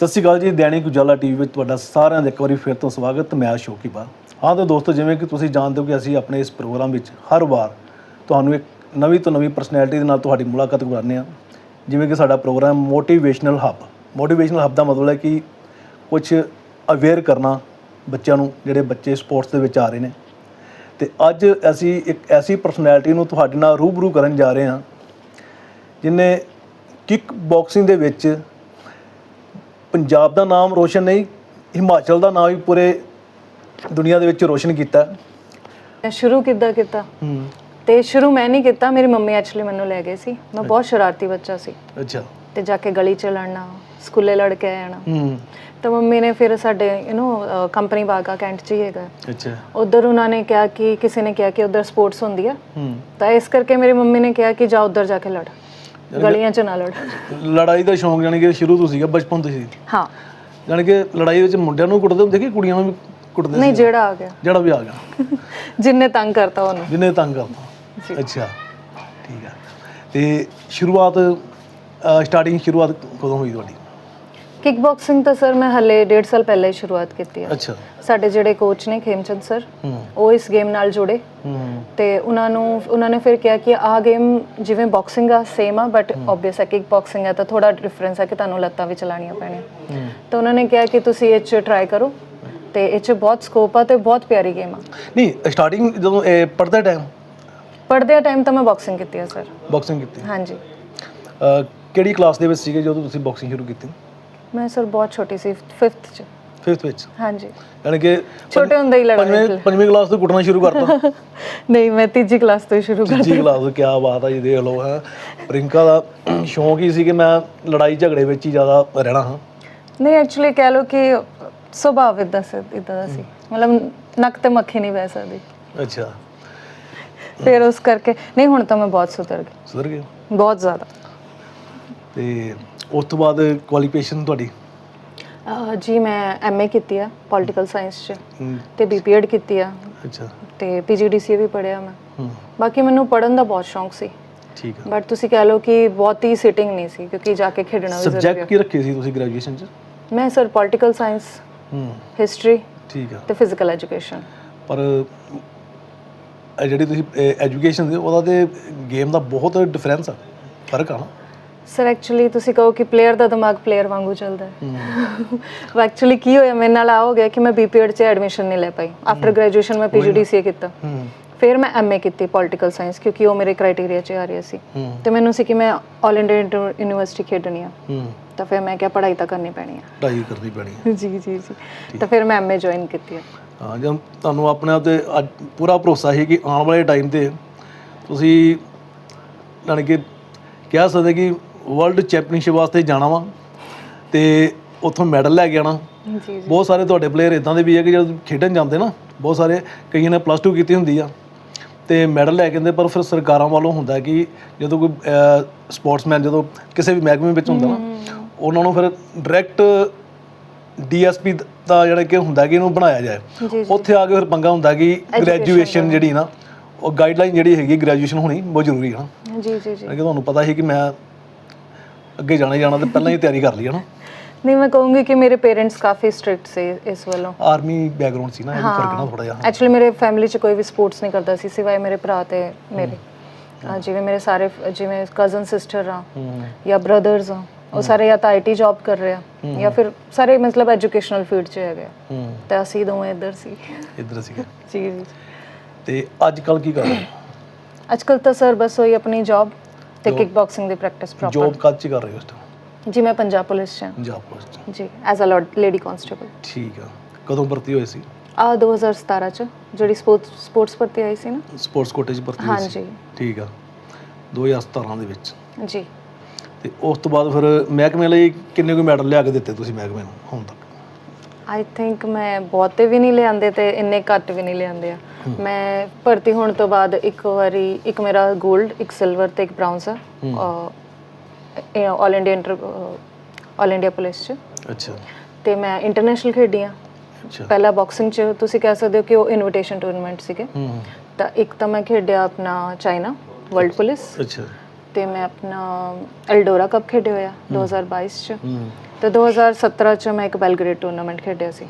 ਸਤਿ ਸ਼੍ਰੀ ਅਕਾਲ ਜੀ, ਦੈਨਿਕ ਉਜਾਲਾ ਟੀਵੀ ਵਿੱਚ ਤੁਹਾਡਾ ਸਾਰਿਆਂ ਦਾ ਇੱਕ ਵਾਰੀ ਫਿਰ ਤੋਂ ਸਵਾਗਤ, ਮੈਂ ਸ਼ੋਕੀਬਾ ਹਾਂ ਤਾਂ ਦੋਸਤੋ, ਜਿਵੇਂ ਕਿ ਤੁਸੀਂ ਜਾਣਦੇ ਹੋ ਕਿ ਅਸੀਂ ਆਪਣੇ ਇਸ ਪ੍ਰੋਗਰਾਮ ਵਿੱਚ ਹਰ ਵਾਰ ਤੁਹਾਨੂੰ ਇੱਕ ਨਵੀਂ ਤੋਂ ਨਵੀਂ ਪਰਸਨੈਲਿਟੀ ਦੇ ਨਾਲ ਤੁਹਾਡੀ ਮੁਲਾਕਾਤ ਕਰਵਾਉਂਦੇ ਹਾਂ। ਜਿਵੇਂ ਕਿ ਸਾਡਾ program motivational hub motivational hub ਦਾ ਮਤਲਬ ਹੈ ਕਿ ਕੁਝ ਅਵੇਅਰ ਕਰਨਾ ਬੱਚਿਆਂ ਨੂੰ, ਜਿਹੜੇ ਬੱਚੇ ਸਪੋਰਟਸ ਦੇ ਵਿੱਚ ਆ ਰਹੇ ਨੇ। ਤੇ ਅੱਜ ਅਸੀਂ ਇੱਕ ਐਸੀ ਪਰਸਨੈਲਿਟੀ ਨੂੰ ਤੁਹਾਡੇ ਨਾਲ ਰੂਬਰੂ ਕਰਨ ਜਾ ਰਹੇ ਹਾਂ, ਜਿਨੇ ਕਿਕ ਬਾਕਸਿੰਗ ਦੇ ਵਿੱਚ ਪੰਜਾਬ ਦਾ ਨਾਮ ਰੋਸ਼ਨ ਨਹੀਂ ਹਿਮਾਚਲ ਦਾ ਨਾਮ ਵੀ ਪੂਰੇ ਦੁਨੀਆ ਦੇ ਵਿੱਚ ਰੋਸ਼ਨ ਕੀਤਾ। ਮੈਂ ਸ਼ੁਰੂ ਕਿੱਦਾਂ ਕੀਤਾ? ਹੂੰ। ਤੇ ਸ਼ੁਰੂ ਮੈਂ ਨਹੀਂ ਕੀਤਾ ਮੇਰੀ ਮੰਮੀ ਐਕਚੁਅਲੀ ਮੈਨੂੰ ਲੈ ਗਏ ਸੀ। ਮੈਂ ਬਹੁਤ ਸ਼ਰਾਰਤੀ ਬੱਚਾ ਸੀ। ਅੱਛਾ। ਤੇ ਜਾ ਕੇ ਗਲੀ ਚ ਲੜਨਾ ਸਕੂਲੇ ਲੜ ਕੇ ਆਣਾ। ਹੂੰ। ਤਾਂ ਮੰਮੀ ਨੇ ਫਿਰ ਸਾਡੇ ਯੂ نو ਕੰਪਨੀ ਬਾਗਾ ਕੈਂਟ ਚ ਹੀ ਹੈਗਾ। ਅੱਛਾ। ਉਧਰ ਉਹਨਾਂ ਨੇ ਕਿਹਾ ਕਿ ਕਿਸੇ ਨੇ ਕਿਹਾ ਕਿ ਉਧਰ ਸਪੋਰਟਸ ਹੁੰਦੀ ਆ। ਹੂੰ। ਤਾਂ ਇਸ ਕਰਕੇ ਮੇਰੀ ਮੰਮੀ ਨੇ ਕਿਹਾ ਕਿ ਜਾ ਉਧਰ ਜਾ ਕੇ ਲੜ। ਗਲੀਆਂ ਚ ਨਾ ਲੜ ਲੜਾਈ ਦਾ ਸ਼ੌਂਕ ਜਾਨੀ ਕਿ ਸ਼ੁਰੂ ਤੋਂ ਸੀਗਾ ਬਚਪਨ ਤੋਂ ਸੀ ਹਾਂ। ਜਾਨੀ ਕਿ ਲੜਾਈ ਵਿੱਚ ਮੁੰਡਿਆਂ ਨੂੰ ਕੁੱਟਦੇ ਹੁੰਦੇ ਕਿ ਕੁੜੀਆਂ ਨੂੰ ਵੀ ਕੁੱਟਦੇ ਨਹੀਂ ਜਿਹੜਾ ਆ ਗਿਆ। ਜਿਹੜਾ ਵੀ ਆ ਗਿਆ। ਜਿੰਨੇ ਤੰਗ ਕਰਤਾ ਉਹਨੂੰ। ਜਿੰਨੇ ਤੰਗ ਕਰਦਾ ਅੱਛਾ ਠੀਕ ਹੈ ਤੇ ਸ਼ੁਰੂਆਤ ਸਟਾਰਟਿੰਗ ਸ਼ੁਰੂਆਤ ਕਦੋਂ ਹੋਈ ਤੁਹਾਡੀ? ਕਿਕ ਬਾਕਸਿੰਗ ਤਾਂ ਸਰ ਮੈਂ ਹਲੇ 1.5 ਸਾਲ ਪਹਿਲਾਂ ਹੀ ਸ਼ੁਰੂਆਤ ਕੀਤੀ ਹੈ ਅੱਛਾ। ਸਾਡੇ ਜਿਹੜੇ ਕੋਚ ਨੇ ਖੇਮਚੰਦ ਸਰ ਉਹ ਇਸ ਗੇਮ ਨਾਲ ਜੁੜੇ। ਤੇ ਉਹਨਾਂ ਨੂੰ ਉਹਨਾਂ ਨੇ ਫਿਰ ਕਿਹਾ ਕਿ ਆਹ ਗੇਮ ਜਿਵੇਂ ਬਾਕਸਿੰਗ ਆ ਸੇਮ ਆ ਬਟ ਆਬਵੀਅਸ ਹੈ ਕਿ ਬਾਕਸਿੰਗ ਹੈ ਤਾਂ ਥੋੜਾ ਡਿਫਰੈਂਸ ਹੈ ਕਿ ਤੁਹਾਨੂੰ ਲੱਤਾਂ ਵੀ ਚਲਾਉਣੀਆਂ ਪੈਣੀਆਂ। ਤਾਂ ਉਹਨਾਂ ਨੇ ਕਿਹਾ ਕਿ ਤੁਸੀਂ ਇਹ 'ਚ ਟਰਾਈ ਕਰੋ ਤੇ ਇਹ 'ਚ ਬਹੁਤ ਸਕੋਪ ਆ ਤੇ ਬਹੁਤ ਪਿਆਰੀ ਗੇਮ ਆ। ਨਹੀਂ ਸਟਾਰਟਿੰਗ ਜਦੋਂ ਪੜਦਾ ਟਾਈਮ ਪੜ੍ਹਦੇ ਆ ਟਾਈਮ ਤਾਂ ਮੈਂ ਬਾਕਸਿੰਗ ਕੀਤੀ ਆ ਸਰ। ਬਾਕਸਿੰਗ ਕੀਤੀ। ਹਾਂਜੀ। ਕਿਹੜੀ ਕਲਾਸ ਦੇ ਵਿੱਚ ਸੀਗੇ ਜਦੋਂ ਤੁਸੀਂ ਬਾਕਸਿੰਗ ਸ਼ੁਰੂ ਕੀਤੀ? ਮੈਂ ਸਰ ਬਹੁਤ ਛੋਟੀ ਸੀ 5th 'ਚ। 5th ਵਿੱਚ? ਹਾਂਜੀ। ਯਾਨੀ ਕਿ ਛੋਟੇ ਹੁੰਦੇ ਹੀ ਲੜਾਈ ਪੰਜਵੇਂ ਪੰਜਵੀਂ ਕਲਾਸ ਤੋਂ ਕੁੱਟਣਾ ਸ਼ੁਰੂ ਕਰਤਾ। ਨਹੀਂ ਮੈਂ ਤੀਜੀ ਕਲਾਸ ਤੋਂ ਹੀ ਸ਼ੁਰੂ ਕਰ ਤੀਜੀ ਕਲਾਸ ਤੋਂ ਕੀ ਬਾਤ ਆ ਜੀ ਦੇਖ ਲਓ ਹੈ। ਰਿੰਕਾ ਦਾ ਸ਼ੌਂਕ ਹੀ ਸੀ ਕਿ ਮੈਂ ਲੜਾਈ ਝਗੜੇ ਵਿੱਚ ਹੀ ਜ਼ਿਆਦਾ ਰਹਿਣਾ ਹਾਂ। ਨਹੀਂ ਐਕਚੁਅਲੀ ਕਹਿ ਲਓ ਕਿ ਸੁਭਾਅ ਇਦਾਂ ਸੀ ਇਦਾਂ ਦਾ ਸੀ। ਮਤਲਬ ਨੱਕ ਤੇ ਮੱਖੀ ਨਹੀਂ ਬਹਿ ਸਕਦੀ। ਅੱਛਾ। ਫਿਰ ਉਸ ਕਰਕੇ ਨਹੀਂ ਹੁਣ ਤਾਂ ਮੈਂ ਬਹੁਤ ਸੁਧਰ ਗਈ। ਸੁਧਰ ਗਏ? ਬਹੁਤ ਜ਼ਿਆਦਾ। ਤੇ ਉਸ ਤੋਂ ਬਾਅਦ ਕੁਆਲੀਫਿਕੇਸ਼ਨ ਤੁਹਾਡੀ? ਅਹ ਜੀ ਮੈਂ ਐਮਏ ਕੀਤੀ ਆ ਪੋਲਿਟੀਕਲ ਸਾਇੰਸ ਚ ਹਮ, ਤੇ ਬੀਪੀਐਡ ਕੀਤੀ ਆ। ਅੱਛਾ। ਤੇ ਪੀਜੀਡੀਸੀਏ ਵੀ ਪੜਿਆ ਮੈਂ। ਹੂੰ। ਬਾਕੀ ਮੈਨੂੰ ਪੜਨ ਦਾ ਬਹੁਤ ਸ਼ੌਂਕ ਸੀ। ਠੀਕ ਆ। ਬਟ ਤੁਸੀਂ ਕਹਿ ਲਓ ਕਿ ਬਹੁਤੀ ਸਿਟਿੰਗ ਨਹੀਂ ਸੀ ਕਿਉਂਕਿ ਜਾ ਕੇ ਖੇਡਣਾ ਵੀ ਜ਼ਰੂਰੀ ਸਬਜੈਕਟ ਕੀ ਰੱਖੇ ਸੀ ਤੁਸੀਂ ਗ੍ਰੈਜੂਏਸ਼ਨ ਚ? ਹੈ ਮੈਂ ਸਰ ਪੋਲਿਟੀਕਲ ਸਾਇੰਸ ਹੂੰ। ਹਿਸਟਰੀ ਠੀਕ ਆ। ਤੇ ਫਿਜ਼ੀਕਲ ਐਜੂਕੇਸ਼ਨ ਪਰ ਜਿਹੜੀ ਤੁਸੀਂ ਐਜੂਕੇਸ਼ਨ ਦੀ ਉਹਦਾ ਤੇ ਗੇਮ ਦਾ ਬਹੁਤ ਡਿਫਰੈਂਸ ਆ। ਫ਼ਰਕ ਆ ਨਾ? ਸਰ ਐਕਚੁਅਲੀ ਤੁਸੀਂ ਕਹੋ ਕਿ ਪਲੇਅਰ ਦਾ ਦਿਮਾਗ ਪਲੇਅਰ ਵਾਂਗੂ ਚੱਲਦਾ ਹੈ। ਉਹ ਐਕਚੁਅਲੀ ਕੀ ਹੋਇਆ ਮੇਰੇ ਨਾਲ ਆ ਹੋ ਗਿਆ ਕਿ ਮੈਂ ਬੀਪੀਐਡ 'ਚ ਐਡਮਿਸ਼ਨ ਨਹੀਂ ਲੈ ਪਾਈ। ਆਫਟਰ ਗ੍ਰੈਜੂਏਸ਼ਨ ਮੈਂ ਪੀਜੀਡੀਸੀਏ ਕੀਤਾ। ਫਿਰ ਮੈਂ ਐਮਏ ਕੀਤੀ ਪੋਲਿਟੀਕਲ ਸਾਇੰਸ ਕਿਉਂਕਿ ਉਹ ਮੇਰੇ ਕ੍ਰਾਈਟੇਰੀਆ 'ਚ ਆ ਰਿਹਾ ਸੀ। ਤੇ ਮੈਨੂੰ ਸੀ ਕਿ ਮੈਂ ਆਲ ਇੰਡੀਆ ਯੂਨੀਵਰਸਿਟੀ ਖੇਡਣੀ ਆ। ਤਾਂ ਫਿਰ ਮੈਂ ਕਿਹਾ ਪੜ੍ਹਾਈ ਤਾਂ ਕਰਨੀ ਪੈਣੀ ਆ। ਪੜ੍ਹਾਈ ਕਰਨੀ ਪੈਣੀ ਹੈ ਜੀ ਜੀ ਜੀ। ਤਾਂ ਫਿਰ ਮੈਂ ਐਮਏ ਜੁਆਇਨ ਕੀਤੀ ਆ। ਹਾਂ ਜਦ ਤੁਹਾਨੂੰ ਆਪਣੇ ਆਪ ਤੇ ਪੂਰਾ ਭਰੋਸਾ ਹੈ ਕਿ ਆਉਣ ਵਾਲੇ ਟਾਈਮ ਤੇ ਤੁਸੀਂ ਜਾਣੀ ਕਿ ਕਹਿ ਸਕਦੇ ਕਿ ਵਰਲਡ ਚੈਂਪੀਅਨਸ਼ਿਪ ਵਾਸਤੇ ਜਾਣਾ ਵਾ ਤੇ ਉੱਥੋਂ ਮੈਡਲ ਲੈ ਕੇ ਆਣਾ ਜੀ ਬਹੁਤ ਸਾਰੇ ਤੁਹਾਡੇ ਪਲੇਅਰ ਇਦਾਂ ਦੇ ਵੀ ਹੈ ਕਿ ਜਦੋਂ ਖੇਡਣ ਜਾਂਦੇ ਨਾ ਬਹੁਤ ਸਾਰੇ ਕਈਆਂ ਨੇ ਪਲੱਸ 2 ਕੀਤੀ ਹੁੰਦੀ ਆ। ਤੇ ਮੈਡਲ ਲੈ ਕੇ ਆਉਂਦੇ ਪਰ ਫਿਰ ਸਰਕਾਰਾਂ ਵੱਲੋਂ ਹੁੰਦਾ ਕਿ ਜਦੋਂ ਕੋਈ ਸਪੋਰਟਸਮੈਨ ਜਦੋਂ ਕਿਸੇ ਵੀ ਮਹਿਕਮੇ ਵਿੱਚ ਹੁੰਦਾ ਨਾ ਉਹਨਾਂ ਨੂੰ ਫਿਰ ਡਾਇਰੈਕਟ ਡੀਐਸਪੀ ਦਾ ਜਿਹੜਾ ਕਿ ਹੁੰਦਾ ਕਿ ਇਹਨੂੰ ਬਣਾਇਆ ਜਾਏ। ਉੱਥੇ ਆ ਕੇ ਫਿਰ ਪੰਗਾ ਹੁੰਦਾ ਕਿ ਗ੍ਰੈਜੂਏਸ਼ਨ ਜਿਹੜੀ ਨਾ ਉਹ ਗਾਈਡਲਾਈਨ ਜਿਹੜੀ ਹੈਗੀ ਗ੍ਰੈਜੂਏਸ਼ਨ ਹੋਣੀ ਬਹੁਤ ਜ਼ਰੂਰੀ ਹੈ ਨਾ। ਜੀ ਜੀ ਜੀ। ਕਿ ਤੁਹਾਨੂੰ ਪਤਾ ਸੀ ਕਿ ਮੈਂ ਅੱਗੇ ਜਾਣਾ ਹੀ ਜਾਣਾ ਤੇ ਪਹਿਲਾਂ ਹੀ ਤਿਆਰੀ ਕਰ ਲਈ ਹੈ ਨਾ ਨਹੀਂ ਮੈਂ ਕਹੂੰਗੀ ਕਿ ਮੇਰੇ ਪੇਰੈਂਟਸ ਕਾਫੀ ਸਟ੍ਰਿਕਟ ਸੀ ਇਸ ਵੱਲੋਂ। ਆਰਮੀ ਬੈਕਗ੍ਰਾਉਂਡ ਸੀ ਨਾ ਇਹ ਫ਼ਰਕ ਨਾ ਥੋੜਾ ਜਿਹਾ ਐਕਚੁਅਲੀ ਮੇਰੇ ਫੈਮਿਲੀ 'ਚ ਕੋਈ ਵੀ ਸਪੋਰਟਸ ਨਹੀਂ ਕਰਦਾ ਸੀ ਸਿਵਾਏ ਮੇਰੇ ਭਰਾ ਤੇ ਮੇਰੇ। ਜਿਵੇਂ ਮੇਰੇ ਸਾਰੇ ਜਿਵੇਂ ਕਜ਼ਨ ਸਿਸਟਰ ਆ ਜਾਂ ਬ੍ਰਦਰਸ ਆ ਉਹ ਸਾਰੇ ਜਾਂ ਤਾਂ ਆਈਟੀ ਜੌਬ ਕਰ ਰਹੇ ਆ ਜਾਂ ਫਿਰ ਸਾਰੇ ਮਤਲਬ ਐਜੂਕੇਸ਼ਨਲ ਫੀਲਡ 'ਚ ਹੈਗੇ ਤੇ ਅਸੀਂ ਦੋਵੇਂ ਇੱਧਰ ਸੀ। ਇੱਧਰ ਸੀਗਾ ਜੀ ਜੀ। ਤੇ ਅੱਜ ਕੱਲ ਕੀ ਕਰ ਰਹੇ ਅੱਜ ਕੱਲ ਤਾਂ ਸਰ ਬਸ ਹੋਈ ਆਪਣੀ ਜੌਬ ਤੇ ਕਿਕ ਬਾਕਸਿੰਗ ਦੀ ਪ੍ਰੈਕਟਿਸ ਪ੍ਰੋਪਰ ਜੋਬ ਕੱਦ ਚ ਕਰ ਰਹੇ ਹੋ ਟਾਈਮ ਜੀ ਮੈਂ ਪੰਜਾਬ ਪੁਲਿਸ 'ਚ ਪੰਜਾਬ ਪੁਲਿਸ ਚ। ਜੀ ਐਜ਼ ਅ ਲੇਡੀ ਕਾਂਸਟੇਬਲ ਠੀਕ ਆ। ਕਦੋਂ ਭਰਤੀ ਹੋਏ ਸੀ? ਆ 2017 ਚ ਜਿਹੜੀ ਸਪੋਰਟਸ ਸਪੋਰਟਸ ਭਰਤੀ ਆਈ ਸੀ ਨਾ। ਸਪੋਰਟਸ ਕੋਟੇ ਚ ਭਰਤੀ ਹੋਏ ਸੀ। ਹਾਂਜੀ। ਠੀਕ ਆ। 2017 ਦੇ ਵਿੱਚ। ਜੀ। ਤੇ ਉਸ ਤੋਂ ਬਾਅਦ ਫਿਰ ਮਹਿਕਮੇ ਲਈ ਕਿੰਨੇ ਕੁ ਮੈਡਲ ਲਿਆ ਕੇ ਦਿੱਤੇ ਤੁਸੀਂ ਮਹਿਕਮੇ ਨੂੰ ਹੁਣ ਤੱਕ? ਆਈ ਥਿੰਕ ਮੈਂ ਬਹੁਤੇ ਵੀ ਨਹੀਂ ਲਿਆਂਦੇ ਤੇ ਇੰਨੇ ਘੱਟ ਵੀ ਨਹੀਂ ਲਿਆਂਦੇ ਆ। ਮੈਂ ਭਰਤੀ ਹੋਣ ਤੋਂ ਬਾਅਦ ਇੱਕ ਵਾਰੀ ਇੱਕ ਮੇਰਾ 골ਡ ਇੱਕ ਸਿਲਵਰ ਤੇ ਇੱਕ ਬ੍ਰਾਊਨਸ ਆ। ਇਹ all India inter all India police ਚ। ਅੱਛਾ। ਤੇ ਮੈਂ ਇੰਟਰਨੈਸ਼ਨਲ ਖੇਡੀ ਆ। ਪਹਿਲਾ ਬਾਕਸਿੰਗ ਚ ਤੁਸੀਂ ਕਹਿ ਸਕਦੇ ਹੋ ਕਿ ਉਹ ਇਨਵੀਟੇਸ਼ਨ ਟੂਰਨਾਮੈਂਟ ਸੀਗੇ। ਤਾਂ ਇੱਕ ਤਾਂ ਮੈਂ ਖੇਡਿਆ ਆਪਣਾ ਚਾਈਨਾ ਵਰਲਡ ਪੁਲਿਸ ਅੱਛਾ। ਤੇ ਮੈਂ ਆਪਣਾ ਐਲਡੋਰਾ ਕੱਪ ਖੇਡਿਆ ਹੋਇਆ 2022 ਚ। ਹੂੰ। ਤੇ 2017 ਚ ਮੈਂ ਇੱਕ ਬੈਲਗ੍ਰੇਡ ਟੂਰਨਾਮੈਂਟ ਖੇਡਿਆ ਸੀ।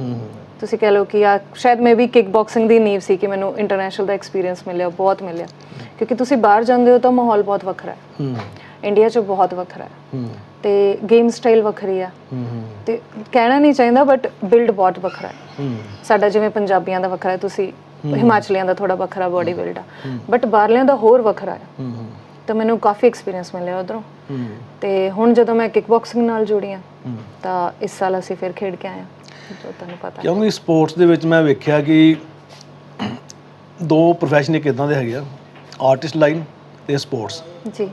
ਤੁਸੀਂ ਕਹਿ ਲਓ ਕਿ ਆ ਸ਼ਾਇਦ ਮੇ ਵੀ ਕਿਕ ਬਾਕਸਿੰਗ ਦੀ ਨੀਵ ਸੀ ਕਿ ਮੈਨੂੰ ਇੰਟਰਨੈਸ਼ਨਲ ਦਾ ਐਕਸਪੀਰੀਅੰਸ ਮਿਲਿਆ ਬਹੁਤ ਮਿਲਿਆ। ਕਿਉਂਕਿ ਤੁਸੀਂ ਬਾਹਰ ਜਾਂਦੇ ਹੋ ਤਾਂ ਮਾਹੌਲ ਬਹੁਤ ਵੱਖਰਾ ਹੈ। ਇੰਡੀਆ 'ਚ ਬਹੁਤ ਵੱਖਰਾ ਹੈ। ਤੇ ਗੇਮ ਸਟਾਈਲ ਵੱਖਰੀ ਆ। ਤੇ ਕਹਿਣਾ ਨਹੀਂ ਚਾਹੀਦਾ ਬਟ ਬਿਲਡ ਬਹੁਤ ਵੱਖਰਾ ਹੈ। ਸਾਡਾ ਜਿਵੇਂ ਪੰਜਾਬੀਆਂ ਦਾ ਵੱਖਰਾ ਹੈ ਤੁਸੀਂ ਹਿਮਾਚਲੀਆਂ ਦਾ ਥੋੜਾ ਵੱਖਰਾ ਬਾਡੀ ਬਿਲਡ ਆ। ਬਟ ਬਾਹਰਲਿਆਂ ਦਾ ਹੋਰ ਵੱਖਰਾ ਹੂੰ। ਤਾਂ ਮੈਨੂੰ ਕਾਫੀ ਐਕਸਪੀਰੀਅੰਸ ਮਿਲਿਆ ਉਧਰੋਂ। ਤੇ ਹੁਣ ਜਦੋਂ ਮੈਂ ਕਿਕ ਬਾਕਸਿੰਗ ਨਾਲ ਜੁੜੀ ਆ ਤਾਂ ਇਸ ਸਾਲ ਅਸੀਂ ਫਿਰ ਖੇਡ ਕੇ ਆਏ ਆ। ਜੋ ਤੁਹਾਨੂੰ ਪਤਾ ਕਿਉਂਕਿ ਸਪੋਰਟਸ ਦੇ ਵਿੱਚ ਮੈਂ ਵੇਖਿਆ ਕਿ ਦੋ ਪ੍ਰੋਫੈਸ਼ਨ ਇੱਕ ਇਦਾਂ ਦੇ ਹੈਗੇ ਆ ਆਰਟਿਸਟ ਲਾਈਨ ਤੇ ਸਪੋਰਟਸ ਜੀ।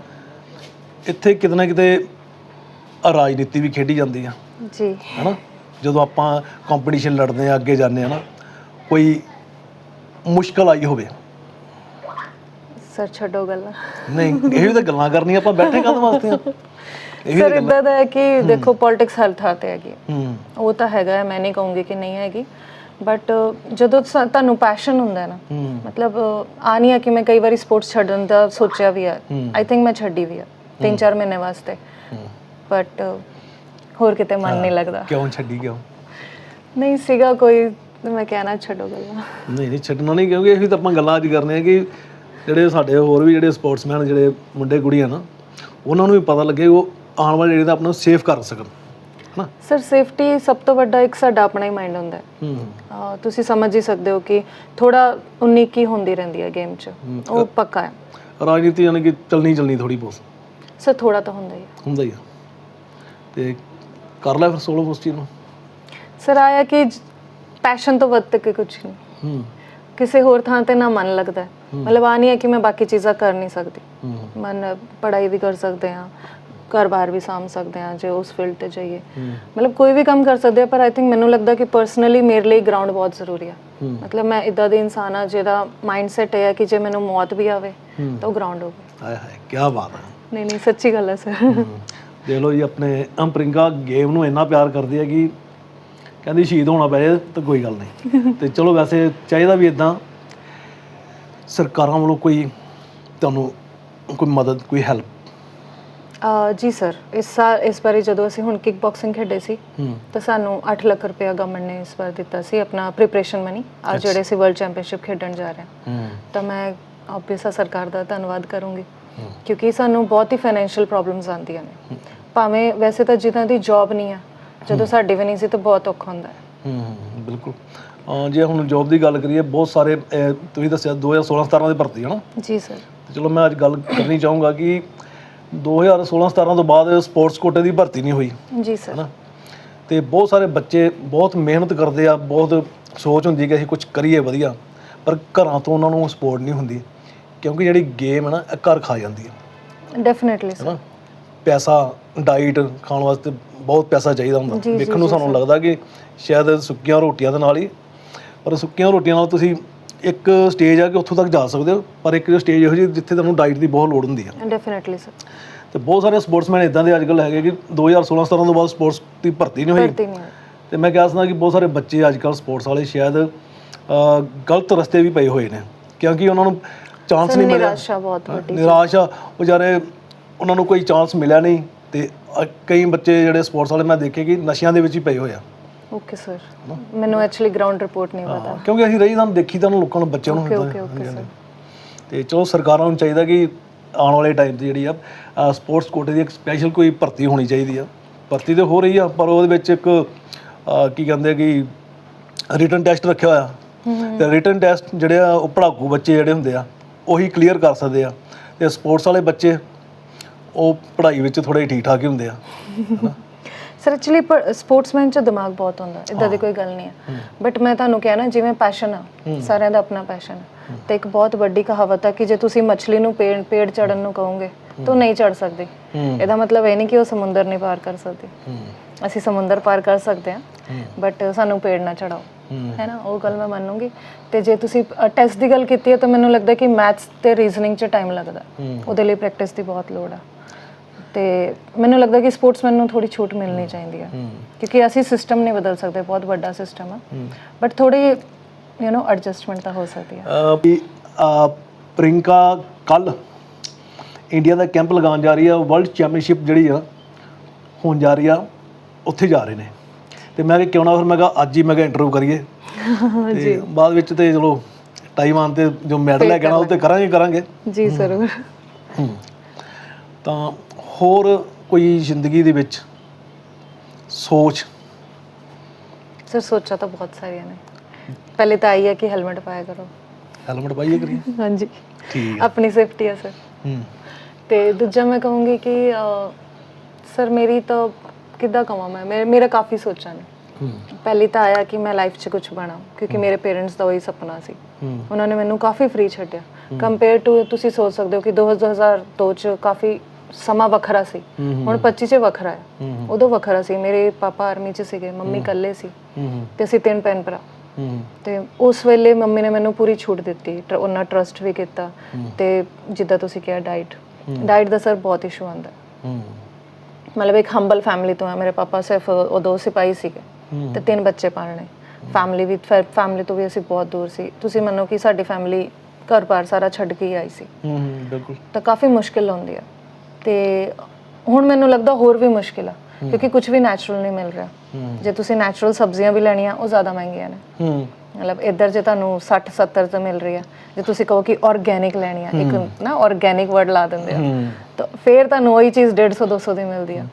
ਇੱਥੇ ਕਿਤੇ ਨਾ ਕਿਤੇ ਰਾਜਨੀਤੀ ਵੀ ਖੇਡੀ ਜਾਂਦੀ ਆ। ਜੀ। ਹਨਾ? ਜਦੋਂ ਆਪਾਂ ਕੰਪੀਟੀਸ਼ਨ ਲੜਦੇ ਆ ਅੱਗੇ ਜਾਂਦੇ ਆ ਨਾ ਕੋਈ ਮੁਸ਼ਕਲ ਆਈ ਹੋਵੇ ਸਰ ਛੱਡੋ ਗੱਲਾਂ। ਨਹੀਂ ਇਹ ਵੀ ਤਾਂ ਗੱਲਾਂ ਕਰਨੀਆਂ ਆਪਾਂ ਬੈਠੇ ਕਾਹਦੇ ਵਾਸਤੇ ਆ? ਸਰ ਇਦਾਂ ਦਾ ਹੈ ਕਿ ਦੇਖੋ ਪੋਲਿਟਿਕਸ ਹਰ ਥਾਂ ਤੇ ਹੈਗੀ ਉਹ ਤਾਂ ਹੈਗਾ ਮੈਂ ਨਹੀਂ ਕਹੂੰਗੀ ਕਿ ਨਹੀਂ ਹੈਗੀ। ਬਟ ਜਦੋਂ ਤੁਹਾਨੂੰ ਪੈਸ਼ਨ ਹੁੰਦਾ ਹੈ ਨਾ ਮਤਲਬ ਆ ਨਹੀਂ ਕਿ ਮੈਂ ਕਈ ਵਾਰੀ ਸਪੋਰਟਸ ਛੱਡਣ ਦਾ ਸੋਚਿਆ ਵੀ ਹੈ। ਆਈ ਥਿੰਕ ਮੈਂ ਛੱਡੀ ਵੀ ਤਿੰਨ ਚਾਰ ਮਹੀਨੇ ਵਾਸਤੇ। ਬਟ ਹੋਰ ਕਿਤੇ ਮਨ ਨਹੀਂ ਲੱਗਦਾ। ਕਿਉਂ ਛੱਡੀ ਕਿਉਂ? ਨਹੀਂ ਸੀਗਾ ਕੋਈ ਮੈਂ ਕਹਿਣਾ ਛੱਡੋ ਗੱਲਾਂ। ਨਹੀਂ ਨਹੀਂ ਛੱਡਣਾ ਨਹੀਂ ਕਿਉਂਕਿ ਇਹ ਵੀ ਤਾਂ ਆਪਾਂ ਗੱਲਾਂ ਅੱਜ ਕਰਨੇ ਆ ਕਿ ਜਿਹੜੇ ਸਾਡੇ ਹੋਰ ਵੀ ਜਿਹੜੇ ਸਪੋਰਟਸਮੈਨ ਜਿਹੜੇ ਮੁੰਡੇ ਕੁੜੀਆਂ ਨਾ ਉਹਨਾਂ ਨੂੰ ਵੀ ਪਤਾ ਲੱਗੇ ਉਹ ਆਉਣ ਵਾਲੇ ਜਿਹੜੇ ਦਾ ਆਪਣਾ ਸੇਫ ਕਰ ਸਕਣ ਹਨਾ? ਸਰ ਸੇਫਟੀ ਸਭ ਤੋਂ ਵੱਡਾ ਇੱਕ ਸਾਡਾ ਆਪਣਾ ਹੀ ਮਾਈਂਡ ਹੁੰਦਾ ਹੈ। ਤੁਸੀਂ ਸਮਝ ਹੀ ਸਕਦੇ ਹੋ ਕਿ ਥੋੜਾ ਉਨੀ ਕੀ ਹੁੰਦੀ ਰਹਿੰਦੀ ਹੈ ਗੇਮ 'ਚ। ਉਹ ਪੱਕਾ ਹੈ। ਰਾਜਨੀਤੀ ਯਾਨੀ ਕਿ ਚੱਲਣੀ ਚੱਲਣੀ ਥੋੜੀ ਬਹੁਤ। ਸਰ ਥੋੜਾ ਤਾਂ ਹੁੰਦਾ ਹੀ ਹੁੰਦਾ ਹੀ ਤੇ ਕਰ ਲੈ ਫਿਰ ਸੋਲੋ ਉਸ ਚੀਜ਼ ਨੂੰ। ਸਰ ਆਇਆ ਕਿ ਪੈਸ਼ਨ ਤੋਂ ਵੱਧ ਕੇ ਕੁਝ ਨਹੀਂ। ਹੂੰ। ਕਿਸੇ ਹੋਰ ਥਾਂ ਤੇ ਨਾ ਮਨ ਲੱਗਦਾ। ਹੈ। ਮਤਲਬ ਆ ਨਹੀਂ ਹੈ ਕਿ ਮੈਂ ਬਾਕੀ ਚੀਜ਼ਾਂ ਕਰ ਨਹੀਂ ਸਕਦੀ। ਮਨ ਪੜ੍ਹਾਈ ਵੀ ਕਰ ਸਕਦੇ ਹਾਂ ਘਰ-ਬਾਰ ਵੀ ਸਾਂਭ ਸਕਦੇ ਹਾਂ ਜੇ ਉਸ ਫੀਲਡ ਤੇ ਜਾਈਏ। ਮਤਲਬ ਕੋਈ ਵੀ ਕੰਮ ਕਰ ਸਕਦੇ ਆ ਪਰ ਆਈ ਥਿੰਕ ਮੈਨੂੰ ਲੱਗਦਾ ਕਿ ਪਰਸਨਲੀ ਮੇਰੇ ਲਈ ਗਰਾਊਂਡ ਬਹੁਤ ਜ਼ਰੂਰੀ ਆ। ਮਤਲਬ ਮੈਂ ਇਦਾਂ ਦੇ ਇਨਸਾਨ ਆ ਜਿਹਦਾ ਮਾਈਂਡਸੈਟ ਇਹ ਹੈ ਕਿ ਜੇ ਮੈਨੂੰ ਮੌਤ ਵੀ ਆਵੇ ਤਾਂ ਉਹ ਗਰਾਊਂਡ ਹੋਵੇ ਹਾਏ ਹਾਏ ਕੀ ਬਾਤ ਹੈ। ਨਹੀਂ ਨਹੀਂ ਸੱਚੀ ਗੱਲ ਹੈ ਸਰ। ਦੇਖ ਲਓ ਜੀ ਆਪਣੇ ਅੰਪਰਿੰਗਾ ਗੇਮ ਨੂੰ ਇੰਨਾ ਪਿਆਰ ਕਰਦੀ ਹੈ ਕਿ ਕਹਿੰਦੀ ਸ਼ਹੀਦ ਹੋਣਾ ਪੈ ਜਾਏ ਤਾਂ ਕੋਈ ਗੱਲ ਨਹੀਂ। ਤੇ ਚਲੋ ਵੈਸੇ ਚਾਹੀਦਾ ਵੀ ਇਦਾਂ ਸਰਕਾਰਾਂ ਵੱਲੋਂ ਕੋਈ ਤੁਹਾਨੂੰ ਕੋਈ ਮਦਦ ਕੋਈ ਹੈਲਪ ਜੀ ਸਰ ਇਸ ਸਾਲ ਇਸ ਵਾਰੀ ਜਦੋਂ ਅਸੀਂ ਹੁਣ ਕਿਕ ਬਾਕਸਿੰਗ ਖੇਡੇ ਸੀ ਤਾਂ ਸਾਨੂੰ 8 ਲੱਖ ਰੁਪਇਆ ਗਵਰਨਮੈਂਟ ਨੇ ਇਸ ਵਾਰ ਦਿੱਤਾ ਸੀ ਆਪਣਾ ਪ੍ਰੀਪਰੇਸ਼ਨ ਮਨੀ ਆ ਜਿਹੜੇ ਅਸੀਂ ਵਰਲਡ ਚੈਂਪੀਅਨਸ਼ਿਪ ਖੇਡਣ ਜਾ ਰਹੇ ਹੂੰ। ਤਾਂ ਮੈਂ ਆਬਵੀਅਸਾ ਸਰਕਾਰ ਦਾ ਧੰਨਵਾਦ ਕਰੂੰਗੀ ਕਿਉਂਕਿ ਸਾਨੂੰ ਬਹੁਤ ਹੀ ਫਾਈਨੈਂਸ਼ੀਅਲ ਪ੍ਰੋਬਲਮਸ ਆਉਂਦੀਆਂ ਨੇ। ਭਾਵੇਂ ਵੈਸੇ ਤਾਂ ਜਿਨ੍ਹਾਂ ਦੀ ਜੌਬ ਨਹੀਂ ਆ ਜਦੋਂ ਸਾਡੀ ਵੀ ਨਹੀਂ ਸੀ ਤਾਂ ਬਹੁਤ ਔਖਾ ਹੁੰਦਾ ਹੈ। ਹੂੰ ਬਿਲਕੁਲ। ਜੇ ਹੁਣ ਜੌਬ ਦੀ ਗੱਲ ਕਰੀਏ ਬਹੁਤ ਸਾਰੇ ਤੁਸੀਂ ਦੱਸਿਆ 2016 17 ਦੀ ਭਰਤੀ ਹੈ ਨਾ? ਜੀ ਸਰ ਚਲੋ ਮੈਂ ਅੱਜ ਗੱਲ ਕਰਨੀ ਚਾਹੂੰਗਾ ਕਿ 2016 17 ਤੋਂ ਬਾਅਦ ਸਪੋਰਟਸ ਕੋਟੇ ਦੀ ਭਰਤੀ ਨਹੀਂ ਹੋਈ ਜੀ ਸਰ ਹਨਾ? ਤੇ ਬਹੁਤ ਸਾਰੇ ਬੱਚੇ ਬਹੁਤ ਮਿਹਨਤ ਕਰਦੇ ਆ ਬਹੁਤ ਸੋਚ ਹੁੰਦੀ ਕਿ ਅਸੀਂ ਕੁਝ ਕਰੀਏ ਵਧੀਆ ਪਰ ਘਰਾਂ ਤੋਂ ਉਹਨਾਂ ਨੂੰ ਸਪੋਰਟ ਨਹੀਂ ਹੁੰਦੀ ਕਿਉਂਕਿ ਜਿਹੜੀ ਗੇਮ ਹੈ ਨਾ ਇਹ ਘਰ ਖਾ ਜਾਂਦੀ ਹੈ। ਡੈਫੀਨਿਟਲੀ ਸਰ ਪੈਸਾ ਡਾਈਟ ਖਾਣ ਵਾਸਤੇ ਬਹੁਤ ਪੈਸਾ ਚਾਹੀਦਾ ਹੁੰਦਾ। ਵੇਖਣ ਨੂੰ ਸਾਨੂੰ ਲੱਗਦਾ ਕਿ ਸ਼ਾਇਦ ਸੁੱਕੀਆਂ ਰੋਟੀਆਂ ਦੇ ਨਾਲ ਹੀ ਪਰ ਸੁੱਕੀਆਂ ਰੋਟੀਆਂ ਨਾਲ ਤੁਸੀਂ ਇੱਕ ਸਟੇਜ ਆ ਕਿ ਉੱਥੋਂ ਤੱਕ ਜਾ ਸਕਦੇ ਹੋ ਪਰ ਇੱਕ ਸਟੇਜ ਇਹੋ ਜਿਹੀ ਜਿੱਥੇ ਤੁਹਾਨੂੰ ਡਾਈਟ ਦੀ ਬਹੁਤ ਲੋੜ ਹੁੰਦੀ ਆ। ਡੈਫੀਨਿਟਲੀ ਸਰ ਤੇ ਬਹੁਤ ਸਾਰੇ ਸਪੋਰਟਸਮੈਨ ਇਦਾਂ ਦੇ ਅੱਜਕੱਲ ਹੈਗੇ ਕਿ 2016 17 ਤੋਂ ਬਾਅਦ ਸਪੋਰਟਸ ਦੀ ਭਰਤੀ ਨਹੀਂ ਹੋਈ। ਤੇ ਮੈਂ ਕਹਿ ਸਕਦਾ ਕਿ ਬਹੁਤ ਸਾਰੇ ਬੱਚੇ ਅੱਜਕੱਲ ਸਪੋਰਟਸ ਵਾਲੇ ਸ਼ਾਇਦ ਗਲਤ ਰਸਤੇ ਵੀ ਪਏ ਹੋਏ ਨੇ। ਕਿਉਂਕਿ ਉਹਨਾਂ ਨੂੰ ਚਾਂਸ ਨਹੀਂ ਮਿਲਿਆ। ਨਿਰਾਸ਼ਾ ਬਹੁਤ ਵੱਡੀ ਨਿਰਾਸ਼ ਉਹ ਵਿਚਾਰੇ ਉਹਨਾਂ ਨੂੰ ਕੋਈ ਚਾਂਸ ਮਿਲਿਆ ਨਹੀਂ ਤੇ ਅ, ਕਈ ਬੱਚੇ ਜਿਹੜੇ ਸਪੋਰਟਸ ਵਾਲੇ ਮੈਂ ਦੇਖੇ ਕਿ ਨਸ਼ਿਆਂ ਦੇ ਵਿੱਚ ਹੀ ਪਏ ਹੋਏ ਆ। ਓਕੇ ਸਰ ਮੈਨੂੰ ਐਕਚੁਅਲੀ ਗਰਾਊਂਡ ਰਿਪੋਰਟ ਨਹੀਂ ਪਤਾ। ਕਿਉਂਕਿ ਅਸੀਂ ਰਹੀ ਤਾਂ ਦੇਖੀ ਤਾਂ ਲੋਕਾਂ ਨੂੰ ਬੱਚਿਆਂ ਨੂੰ ਓਕੇ ਹੁੰਦਾ। ਓਕੇ ਓਕੇ ਸਰ ਤੇ ਚਲੋ ਸਰਕਾਰਾਂ ਨੂੰ ਚਾਹੀਦਾ ਕਿ ਆਉਣ ਵਾਲੇ ਟਾਈਮ ਤੇ ਜਿਹੜੀ ਆ ਸਪੋਰਟਸ ਕੋਟੇ ਦੀ ਇੱਕ ਸਪੈਸ਼ਲ ਕੋਈ ਭਰਤੀ ਹੋਣੀ ਚਾਹੀਦੀ ਆ। ਭਰਤੀ ਤੇ ਹੋ ਰਹੀ ਆ ਪਰ ਉਹਦੇ ਵਿੱਚ ਇੱਕ ਅ, ਕੀ ਕਹਿੰਦੇ ਆ ਕਿ ਰਿਟਨ ਟੈਸਟ ਰੱਖਿਆ ਹੋਇਆ। ਤੇ ਰਿਟਨ ਟੈਸਟ ਜਿਹੜੇ ਆ ਉਹ ਪੜਾਕੂ ਬੱਚੇ ਜਿਹੜੇ ਹੁੰਦੇ ਆ ਉਹੀ ਕਲੀਅਰ ਕਰ ਸਕਦੇ ਆ। ਤੇ ਸਪੋਰਟਸ ਵਾਲੇ ਬੱਚੇ ਉਹ ਪੜ੍ਹਾਈ ਵਿੱਚ ਥੋੜੇ ਠੀਕ ਠਾਕ ਹੀ ਹੁੰਦੇ ਆ ਸਰ ਐਕਚੁਅਲੀ ਸਪੋਰਟਸਮੈਨ ਚ ਦਿਮਾਗ ਬਹੁਤ ਹੁੰਦਾ ਇਦਾਂ ਦੀ ਕੋਈ ਗੱਲ ਨਹੀਂ ਹੈ। ਬਟ ਮੈਂ ਤੁਹਾਨੂੰ ਕਿਹਾ ਨਾ ਜਿਵੇਂ ਪੈਸ਼ਨ ਆ ਸਾਰਿਆਂ ਦਾ ਆਪਣਾ ਪੈਸ਼ਨ ਤੇ ਇੱਕ ਬਹੁਤ ਵੱਡੀ ਕਹਾਵਤ ਹੈ ਕਿ ਜੇ ਤੁਸੀਂ ਮੱਛਲੀ ਨੂੰ ਪੇੜ ਪੇੜ ਚੜਨ ਨੂੰ ਕਹੋਗੇ ਤਾਂ ਉਹ ਨਹੀਂ ਚੜ ਸਕਦੀ। ਇਹਦਾ ਮਤਲਬ ਇਹ ਨਹੀਂ ਕਿ ਉਹ ਸਮੁੰਦਰ ਨਹੀਂ ਪਾਰ ਕਰ ਸਕਦੀ। ਅਸੀਂ ਸਮੁੰਦਰ ਪਾਰ ਕਰ ਸਕਦੇ ਹਾਂ। ਬਟ ਸਾਨੂੰ ਪੇੜ ਨਾ ਚੜਾਓ ਹੂੰ ਨਾ? ਉਹ ਗੱਲ ਮੈਂ ਮੰਨੂਗੀ। ਤੇ ਜੇ ਤੁਸੀਂ ਟੈਸਟ ਦੀ ਗੱਲ ਕੀਤੀ ਹੈ ਤਾਂ ਮੈਨੂੰ ਲੱਗਦਾ ਕਿ ਮੈਥਸ ਤੇ ਰੀਜ਼ਨਿੰਗ 'ਚ ਟਾਈਮ ਲੱਗਦਾ। ਉਹਦੇ ਲਈ ਪ੍ਰੈਕਟਿਸ ਦੀ ਬਹੁਤ ਲੋੜ ਆ। ਤੇ ਮੈਨੂੰ ਲੱਗਦਾ ਕਿ ਸਪੋਰਟਸਮੈਨ ਨੂੰ ਥੋੜੀ ਛੂਟ ਮਿਲਣੀ ਚਾਹੀਦੀ ਆ। ਕਿਉਂਕਿ ਅਸੀਂ ਸਿਸਟਮ ਨਹੀਂ ਬਦਲ ਸਕਦੇ ਬਹੁਤ ਵੱਡਾ ਸਿਸਟਮ ਆ। ਬਟ ਥੋੜੀ ਯੂ نو ਐਡਜਸਟਮੈਂਟ ਤਾਂ ਹੋ ਸਕਦੀ ਆ। ਪ੍ਰਿੰਕਾ ਕੱਲ ਇੰਡੀਆ ਦਾ ਕੈਂਪ ਲਗਾਉਣ ਜਾ ਰਹੀ ਆ ਵਰਲਡ ਚੈਂਪੀਅਨਸ਼ਿਪ ਜਿਹੜੀ ਆ ਹੋਣ ਜਾ ਰਹੀ ਆ ਉੱਥੇ ਜਾ ਰਹੇ ਨੇ। ਤੇ ਮੈਂ ਕਿਹਾ ਕਿਉਂ ਨਾ ਫਿਰ? ਮੈਂ ਕਿਹਾ ਅੱਜ ਹੀ ਮੈਂ ਕਿਹਾ ਇੰਟਰਵਿਊ ਕਰੀਏ। ਤੇ ਬਾਅਦ ਵਿੱਚ ਤੇ ਚਲੋ ਟਾਈਮ ਆਉਣ ਤੇ ਜੋ ਮੈਡਲ ਲੈ ਕੇ ਆਣਾ ਉਹ ਤੇ ਕਰਾਂਗੇ। ਕਰਾਂਗੇ ਜੀ ਹੂੰ। ਤਾਂ ਹੋਰ ਕੋਈ ਜ਼ਿੰਦਗੀ ਦੇ ਵਿੱਚ ਸੋਚ? ਸਰ ਸੋਚਾਂ ਤਾਂ ਬਹੁਤ ਸਾਰੀਆਂ ਨੇ। ਪਹਿਲੇ ਤਾਂ ਆਈ ਹੈ ਕਿ ਹੈਲਮਟ ਪਾਇਆ ਕਰੋ। ਹੈਲਮਟ ਪਾਈਏ ਕਰੀਏ? ਹਾਂਜੀ। ਠੀਕ ਹੈ। ਆਪਣੀ ਸੇਫਟੀ ਹੈ ਸਰ। ਹੂੰ। ਤੇ ਦੂਜਾ ਮੈਂ ਕਹੂੰਗੀ ਕਿ ਸਰ ਮੇਰੀ ਤਾਂ ਕਿੱਦਾਂ ਕਹਾਂ ਮੈਂ? ਮੇਰੇ- ਮੇਰਾ ਕਾਫੀ ਸੋਚਾਂ ਨੇ। ਪਹਿਲੀ ਤਾਂ ਆਇਆ ਕਿ ਮੈਂ ਲਾਈਫ 'ਚ ਕੁਝ ਬਣਾ ਕਿਉਂਕਿ ਮੇਰੇ ਪੇਰੈਂਟਸ ਦਾ ਉਹੀ ਸੁਪਨਾ ਸੀ। ਉਹਨਾਂ ਨੇ ਮੈਨੂੰ ਕਾਫੀ ਫ੍ਰੀ ਛੱਡਿਆ। ਕੰਪੇਅਰ ਟੂ ਤੁਸੀਂ ਸੋਚ ਸਕਦੇ ਹੋ ਕਿ 2002 ਚ ਕਾਫੀ ਸਮਾਂ ਵੱਖਰਾ ਸੀ। ਹੁਣ 25 ਚ ਵੱਖਰਾ ਹੈ। ਉਦੋਂ ਵੱਖਰਾ ਸੀ। ਮੇਰੇ ਪਾਪਾ ਆਰਮੀ ਚ ਸੀਗੇ ਮੰਮੀ ਇਕੱਲੇ ਸੀ। ਤੇ ਅਸੀਂ ਤਿੰਨ ਭੈਣ ਭਰਾ। ਤੇ ਉਸ ਵੇਲੇ ਮੰਮੀ ਨੇ ਮੈਨੂੰ ਪੂਰੀ ਛੂਟ ਦਿੱਤੀ। ਟਰ- ਉਹਨਾਂ ਟਰਸਟ ਵੀ ਕੀਤਾ। ਤੇ ਜਿੱਦਾਂ ਤੁਸੀਂ ਕਿਹਾ ਡਾਈਟ ਡਾਈਟ ਦਾ ਸਰ ਬਹੁਤ ਇਸ਼ੂ ਆਉਂਦਾ। ਮਤਲਬ ਇੱਕ ਹੰਬਲ ਫੈਮਿਲੀ ਤੋਂ ਹੈ। ਮੇਰੇ ਪਾਪਾ ਸਿਰਫ ਉਦੋਂ ਸਿਪਾਹੀ ਸੀਗੇ। ਤੇ ਤਿੰਨ ਬੱਚੇ ਪਾਲਣੇ। ਫੈਮਿਲੀ ਵੀ ਫੈਮਿਲੀ ਤੋਂ ਵੀ ਅਸੀਂ ਬਹੁਤ ਦੂਰ ਸੀ। ਤੁਸੀਂ ਮੰਨੋ ਕਿ ਸਾਡੀ ਫੈਮਿਲੀ ਘਰ-ਬਾਰ ਸਾਰਾ ਛੱਡ ਕੇ ਆਈ ਸੀ। ਹੂੰ ਬਿਲਕੁਲ। ਤਾਂ ਕਾਫੀ ਮੁਸ਼ਕਿਲ ਹੁੰਦੀ ਆ। ਤੇ ਹੁਣ ਮੈਨੂੰ ਲੱਗਦਾ ਹੋਰ ਵੀ ਮੁਸ਼ਕਿਲ ਆ ਕਿਉਂਕਿ ਕੁਝ ਵੀ ਨੈਚੁਰਲ ਨਹੀਂ ਮਿਲ ਰਿਹਾ। ਜੇ ਤੁਸੀਂ ਨੈਚੁਰਲ ਸਬਜ਼ੀਆਂ ਵੀ ਲੈਣੀਆਂ ਉਹ ਜ਼ਿਆਦਾ ਮਹਿੰਗੀਆਂ ਨੇ। ਹੂੰ। ਮਤਲਬ ਇੱਧਰ ਜੇ ਤੁਹਾਨੂੰ 60 70 ਤੋਂ ਮਿਲ ਰਹੀ ਆ ਜੇ ਤੁਸੀਂ ਕਹੋ ਕਿ ਆਰਗੇਨਿਕ ਲੈਣੀ ਆ ਇੱਕ ਨਾ ਆਰਗੇਨਿਕ ਵਰਡ ਲਾ ਦਿੰਦੇ ਆ। ਤਾਂ ਫੇਰ ਤੁਹਾਨੂੰ ਉਹੀ ਚੀਜ਼ 150 200 ਦੀ ਮਿਲਦੀ ਆ।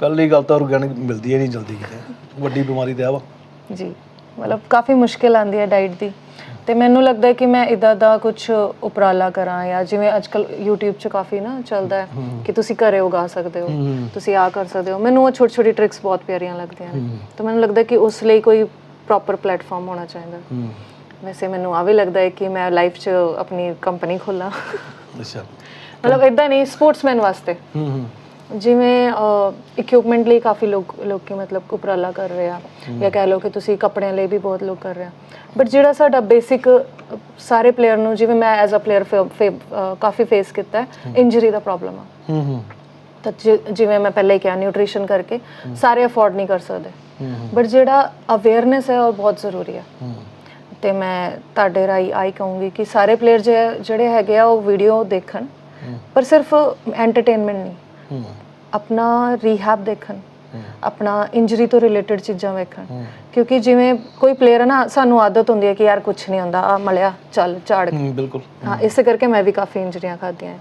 ਪਹਿਲੀ ਗੱਲ ਤਾਂ ਆਰਗੈਨਿਕ ਮਿਲਦੀ ਹੈ ਨਹੀਂ ਜਲਦੀ ਕਿਤੇ। ਵੱਡੀ ਬਿਮਾਰੀ ਤੇ ਆ ਵਾ। ਜੀ ਮਤਲਬ ਕਾਫੀ ਮੁਸ਼ਕਿਲ ਆਂਦੀ ਹੈ ਡਾਈਟ ਦੀ। ਤੇ ਮੈਨੂੰ ਲੱਗਦਾ ਹੈ ਕਿ ਮੈਂ ਇਦਾਂ ਦਾ ਕੁਝ ਉਪਰਾਲਾ ਕਰਾਂ ਜਾਂ ਜਿਵੇਂ ਅੱਜਕੱਲ YouTube 'ਚ ਕਾਫੀ ਨਾ ਚੱਲਦਾ ਹੈ ਕਿ ਤੁਸੀਂ ਘਰੇ ਉਗਾ ਸਕਦੇ ਹੋ ਤੁਸੀਂ ਆ ਕਰ ਸਕਦੇ ਹੋ। ਮੈਨੂੰ ਉਹ ਛੋਟੀ ਛੋਟੀ ਟ੍ਰਿਕਸ ਬਹੁਤ ਪਿਆਰੀਆਂ ਲੱਗਦੀਆਂ ਨੇ। ਤਾਂ ਮੈਨੂੰ ਲੱਗਦਾ ਕਿ ਉਸ ਲਈ ਕੋਈ ਪ੍ਰੋਪਰ ਪਲੇਟਫਾਰਮ ਹੋਣਾ ਚਾਹੀਦਾ। ਹੂੰ। ਵੈਸੇ ਮੈਨੂੰ ਆ ਵੀ ਲੱਗਦਾ ਹੈ ਕਿ ਮੈਂ ਲਾਈਫ 'ਚ ਆਪਣੀ ਕੰਪਨੀ ਖੋਲਾਂ। ਅੱਛਾ। ਮਤਲਬ ਇਦਾਂ ਨਹੀਂ ਸਪੋਰਟਸਮੈਨ ਵਾਸਤੇ। ਹੂੰ ਹੂੰ। ਜਿਵੇਂ ਇਕਵਿਪਮੈਂਟ ਲਈ ਕਾਫੀ ਲੋਕ ਲੋਕੀ ਮਤਲਬ ਉਪਰਾਲਾ ਕਰ ਰਹੇ ਆ। ਜਾਂ ਕਹਿ ਲਓ ਕਿ ਤੁਸੀਂ ਕੱਪੜਿਆਂ ਲਈ ਵੀ ਬਹੁਤ ਲੋਕ ਕਰ ਰਹੇ ਆ। ਬਟ ਜਿਹੜਾ ਸਾਡਾ ਬੇਸਿਕ ਸਾਰੇ ਪਲੇਅਰ ਨੂੰ ਜਿਵੇਂ ਮੈਂ ਐਜ਼ ਅ ਪਲੇਅਰ ਕਾਫੀ ਫੇਸ ਕੀਤਾ ਹੈ ਇੰਜਰੀ ਦਾ ਪ੍ਰੋਬਲਮ ਆ। ਹੂੰ ਹੂੰ। ਤਾਂ ਜਿਵੇਂ ਮੈਂ ਪਹਿਲੇ ਹੀ ਕਿਹਾ ਨਿਊਟ੍ਰੀਸ਼ਨ ਕਰਕੇ ਸਾਰੇ ਅਫੋਰਡ ਨਹੀਂ ਕਰ ਸਕਦੇ। ਬਟ ਜਿਹੜਾ ਅਵੇਅਰਨੈਸ ਹੈ ਉਹ ਬਹੁਤ ਜ਼ਰੂਰੀ ਹੈ। ਤੇ ਮੈਂ ਤੁਹਾਡੇ ਰਾਈ ਆਈ ਕਹੂੰਗੀ ਕਿ ਸਾਰੇ ਪਲੇਅਰ ਜਿਹੜੇ ਹੈਗੇ ਆ ਉਹ ਵੀਡੀਓ ਦੇਖਣ ਪਰ ਸਿਰਫ ਐਂਟਰਟੇਨਮੈਂਟ ਨਹੀਂ। ਆਪਣਾ ਰੀਹੈਬ ਦੇਖਣ। ਆਪਣਾ ਇੰਜਰੀ ਤੋਂ ਰਿਲੇਟਡ ਚੀਜ਼ਾਂ ਵੇਖਣ। ਕਿਉਂਕਿ ਜਿਵੇਂ ਕੋਈ ਪਲੇਅਰ ਹੈ ਨਾ ਸਾਨੂੰ ਆਦਤ ਹੁੰਦੀ ਹੈ ਕਿ ਯਾਰ ਕੁਝ ਨਹੀਂ ਹੁੰਦਾ ਆ ਮਲਿਆ ਚੱਲ ਝਾੜ ਹੂੰ ਬਿਲਕੁਲ। ਹਾਂ ਇਸੇ ਕਰਕੇ ਮੈਂ ਵੀ ਕਾਫੀ ਇੰਜਰੀਆਂ ਖਾਧੀਆਂ।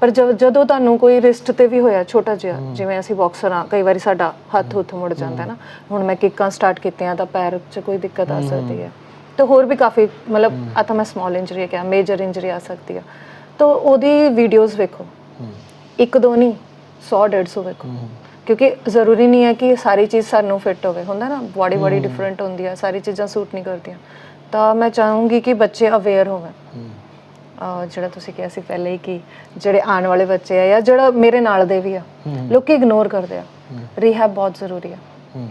ਪਰ ਜਦ- ਤੁਹਾਨੂੰ ਕੋਈ ਰਿਸਟ ਤੇ ਵੀ ਹੋਇਆ ਛੋਟਾ ਜਿਹਾ ਜਿਵੇਂ ਅਸੀਂ ਬਾਕਸਰ ਆ ਕਈ ਵਾਰੀ ਸਾਡਾ ਹੱਥ ਹੁੱਥ ਮੁੜ ਜਾਂਦਾ ਹੈ। ਨਾ ਹੁਣ ਮੈਂ ਕਿੱਕਾਂ ਸਟਾਰਟ ਕੀਤੀਆਂ ਤਾਂ ਪੈਰ 'ਚ ਕੋਈ ਦਿੱਕਤ ਆ ਸਕਦੀ ਹੈ। ਤੇ ਹੋਰ ਵੀ ਕਾਫੀ ਮਤਲਬ ਆ ਤਾਂ ਮੈਂ ਸਮਾਲ ਇੰਜਰੀ ਕਿਹਾ ਮੇਜਰ ਇੰਜਰੀ ਆ ਸਕਦੀ ਆ। ਤਾਂ ਉਹਦੀ ਵੀਡੀਓਜ਼ ਵੇਖੋ। ਇੱਕ ਦੋ ਨਹੀਂ 100 150 ਵੇਖੋ। ਕਿਉਂਕਿ ਜ਼ਰੂਰੀ ਨਹੀਂ ਹੈ ਕਿ ਸਾਰੀ ਚੀਜ਼ ਸਾਨੂੰ ਫਿੱਟ ਹੋਵੇ। ਹੁੰਦਾ ਨਾ ਬਾਡੀ ਬਾਡੀ ਡਿਫਰੈਂਟ ਹੁੰਦੀ ਹੈ ਸਾਰੀ ਚੀਜ਼ਾਂ ਸੂਟ ਨਹੀਂ ਕਰਦੀਆਂ। ਤਾਂ ਮੈਂ ਚਾਹੂੰਗੀ ਕਿ ਬੱਚੇ ਅਵੇਅਰ ਹੋਣ। ਜਿਹੜਾ ਤੁਸੀਂ ਕਿਹਾ ਸੀ ਪਹਿਲੇ ਹੀ ਕਿ ਜਿਹੜੇ ਆਉਣ ਵਾਲੇ ਬੱਚੇ ਆ ਜਾਂ ਜਿਹੜਾ ਮੇਰੇ ਨਾਲ ਦੇ ਵੀ ਆ ਲੋਕੀ ਇਗਨੋਰ ਕਰਦੇ ਆ। ਰੀਹੈਬ ਬਹੁਤ ਜ਼ਰੂਰੀ ਆ।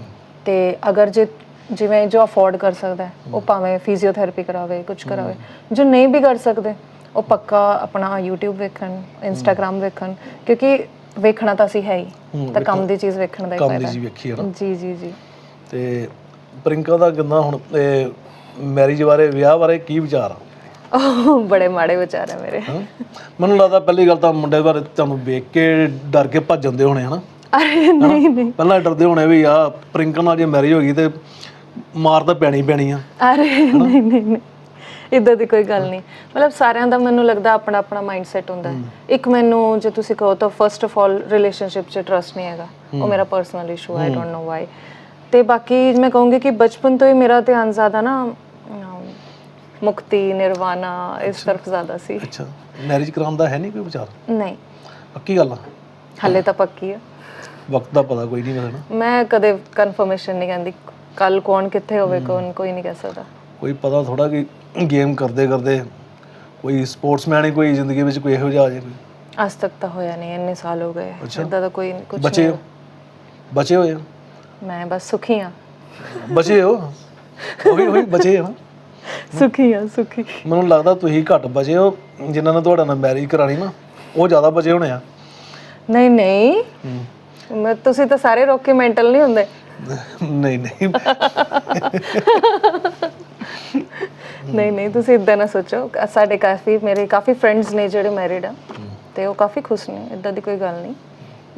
ਤੇ ਅਗਰ ਜੇ ਜਿਵੇਂ ਜੋ ਅਫੋਰਡ ਕਰ ਸਕਦਾ ਉਹ ਭਾਵੇਂ ਫਿਜ਼ੀਓਥੈਰੇਪੀ ਕਰਾਵੇ ਕੁਝ ਕਰਾਵੇ ਜੋ ਨਹੀਂ ਵੀ ਕਰ ਸਕਦੇ ਉਹ ਪੱਕਾ ਆਪਣਾ YouTube ਵੇਖਣ Instagram ਵੇਖਣ ਕਿਉਂਕਿ ਵੇਖਣਾ ਤਾਂ ਅਸੀਂ ਹੈ ਹੀ ਤਾਂ ਕੰਮ ਦੀ ਚੀਜ਼ ਵੇਖਣ ਦਾ ਹੀ ਕੰਮ ਦੀ ਫਾਇਦਾ। ਜੀ ਵੇਖੀ ਹੈ ਨਾ। ਜੀ ਜੀ ਜੀ। ਤੇ ਪ੍ਰਿੰਕਾ ਦਾ ਕਿੰਨਾ ਹੁਣ ਮੈਰਿਜ ਬਾਰੇ ਵਿਆਹ ਬਾਰੇ ਕੀ ਵਿਚਾਰ ਆ? ਉਹ ਬੜੇ ਮਾੜੇ ਵਿਚਾਰ ਆ ਮੇਰੇ? ਮੈਨੂੰ ਲੱਗਦਾ ਪਹਿਲੀ ਗੱਲ ਤਾਂ ਮੁੰਡੇ ਬਾਰੇ ਤੁਹਾਨੂੰ ਵੇਖ ਕੇ ਡਰ ਕੇ ਭੱਜ ਜਾਂਦੇ ਹੋਣੇ ਹਨਾ ਅਰੇ ਨਹੀਂ ਨਹੀਂ। ਪਹਿਲਾਂ ਡਰਦੇ ਹੋਣੇ ਵੀ ਆ ਪ੍ਰਿੰਕਾ ਨਾਲ ਜੇ ਮੈਰਿਜ ਹੋ ਗਈ ਤੇ ਮਾਰ ਤਾਂ ਪੈਣੀ ਪੈਣੀ ਆ। ਅਰੇ ਨਹੀਂ ਨਹੀਂ ਨਹੀਂ। ਇਦਾਂ ਦੀ ਕੋਈ ਗੱਲ ਨਹੀਂ। ਮਤਲਬ ਸਾਰਿਆਂ ਦਾ ਮੈਨੂੰ ਲੱਗਦਾ ਆਪਣਾ ਆਪਣਾ ਮਾਈਂਡਸੈਟ ਹੁੰਦਾ ਹੈ। ਇੱਕ ਮੈਨੂੰ ਜੇ ਤੁਸੀਂ ਕਹੋ ਤਾਂ ਫਰਸਟ ਆਫ ਆਲ ਰਿਲੇਸ਼ਨਸ਼ਿਪ 'ਚ ਟਰਸਟ ਨਹੀਂ ਹੈਗਾ। ਉਹ ਮੇਰਾ personal issue I don't know why ਤੇ ਬਾਕੀ ਮੈਂ ਕਹੂੰਗੀ ਕਿ ਬਚਪਨ ਤੋਂ ਹੀ ਮੇਰਾ ਧਿਆਨ ਜ਼ਿਆਦਾ ਨਾ ਮੁਕਤੀ ਨਿਰਵਾਣਾ ਇਸ ਤਰਫ ਜ਼ਿਆਦਾ ਸੀ। ਅੱਛਾ। ਮੈਰਿਜ ਕਰਾਉਣ ਦਾ ਹੈ ਨਹੀਂ ਕੋਈ ਵਿਚਾਰ? ਨਹੀਂ। ਪੱਕੀ ਗੱਲ ਆ? ਹੱਲੇ ਤਾਂ ਪੱਕੀ ਆ। ਵਕਤ ਦਾ ਪਤਾ ਕੋਈ ਨਹੀਂ ਵੈਸੇ ਨਾ। ਮੈਂ ਕਦੇ ਕਨਫਰਮੇਸ਼ਨ ਨਹੀਂ ਕਹਿੰਦੀ। ਕੱਲ ਕੌਣ ਕਿੱਥੇ ਹੋਵੇ ਕੌਣ ਕੋਈ ਨਹੀਂ ਕਹਿ ਸਕਦਾ। ਕੋਈ ਪਤਾ ਥੋੜਾ ਕਿ ਗੇਮ ਕਰਦੇ ਕਰਦੇ ਕੋਈ ਸਪੋਰਟਸਮੈਨ ਹੀ ਕੋਈ ਜ਼ਿੰਦਗੀ ਵਿੱਚ ਕੋਈ ਇਹੋ ਜਿਹਾ ਆ ਜਾਏ ਕੋਈ ਅੱਜ ਤੱਕ ਤਾਂ ਹੋਇਆ ਨਹੀਂ ਇੰਨੇ ਸਾਲ ਹੋ ਗਏ। ਇਦਾਂ ਦਾ ਕੋਈ ਕੁਝ ਬਚੇ ਹੋ? ਬਚੇ ਹੋਏ ਹੋ? ਮੈਂ ਬਸ ਸੁਖੀ ਆ ਬਚੇ ਹੋ? ਉਹੀ ਉਹੀ ਬਚੇ ਹੋ। ਸੁਖੀ ਆ ਸੁਖੀ। ਮੈਨੂੰ ਲੱਗਦਾ ਤੁਸੀਂ ਘੱਟ ਬਚੇ ਹੋ ਜਿਨ੍ਹਾਂ ਨੇ ਤੁਹਾਡਾ ਨਾਲ ਮੈਰਿਜ ਕਰਾਣੀ ਨਾ ਉਹ ਜ਼ਿਆਦਾ ਬਚੇ ਹੋਣੇ ਆ। ਨਹੀਂ ਨਹੀਂ। ਮੈਂ ਤੁਸੀਂ ਤਾਂ ਸਾਰੇ ਰੋਕ ਮੈਂਟਲ ਨਹੀਂ ਹੁੰਦੇ। ਨਹੀਂ ਨਹੀਂ। ਨਹੀਂ ਨਹੀਂ ਤੁਸੀਂ ਇਦਾਂ ਨਾ ਸੋਚੋ। ਸਾਡੇ ਕਾਫੀ ਮੇਰੇ ਕਾਫੀ ਫਰੈਂਡਸ ਨੇ ਜਿਹੜੇ ਮੈਰਿਡ ਆ ਤੇ ਉਹ ਕਾਫੀ ਖੁਸ਼ ਨੇ ਇਦਾਂ ਦੀ ਕੋਈ ਗੱਲ ਨਹੀਂ।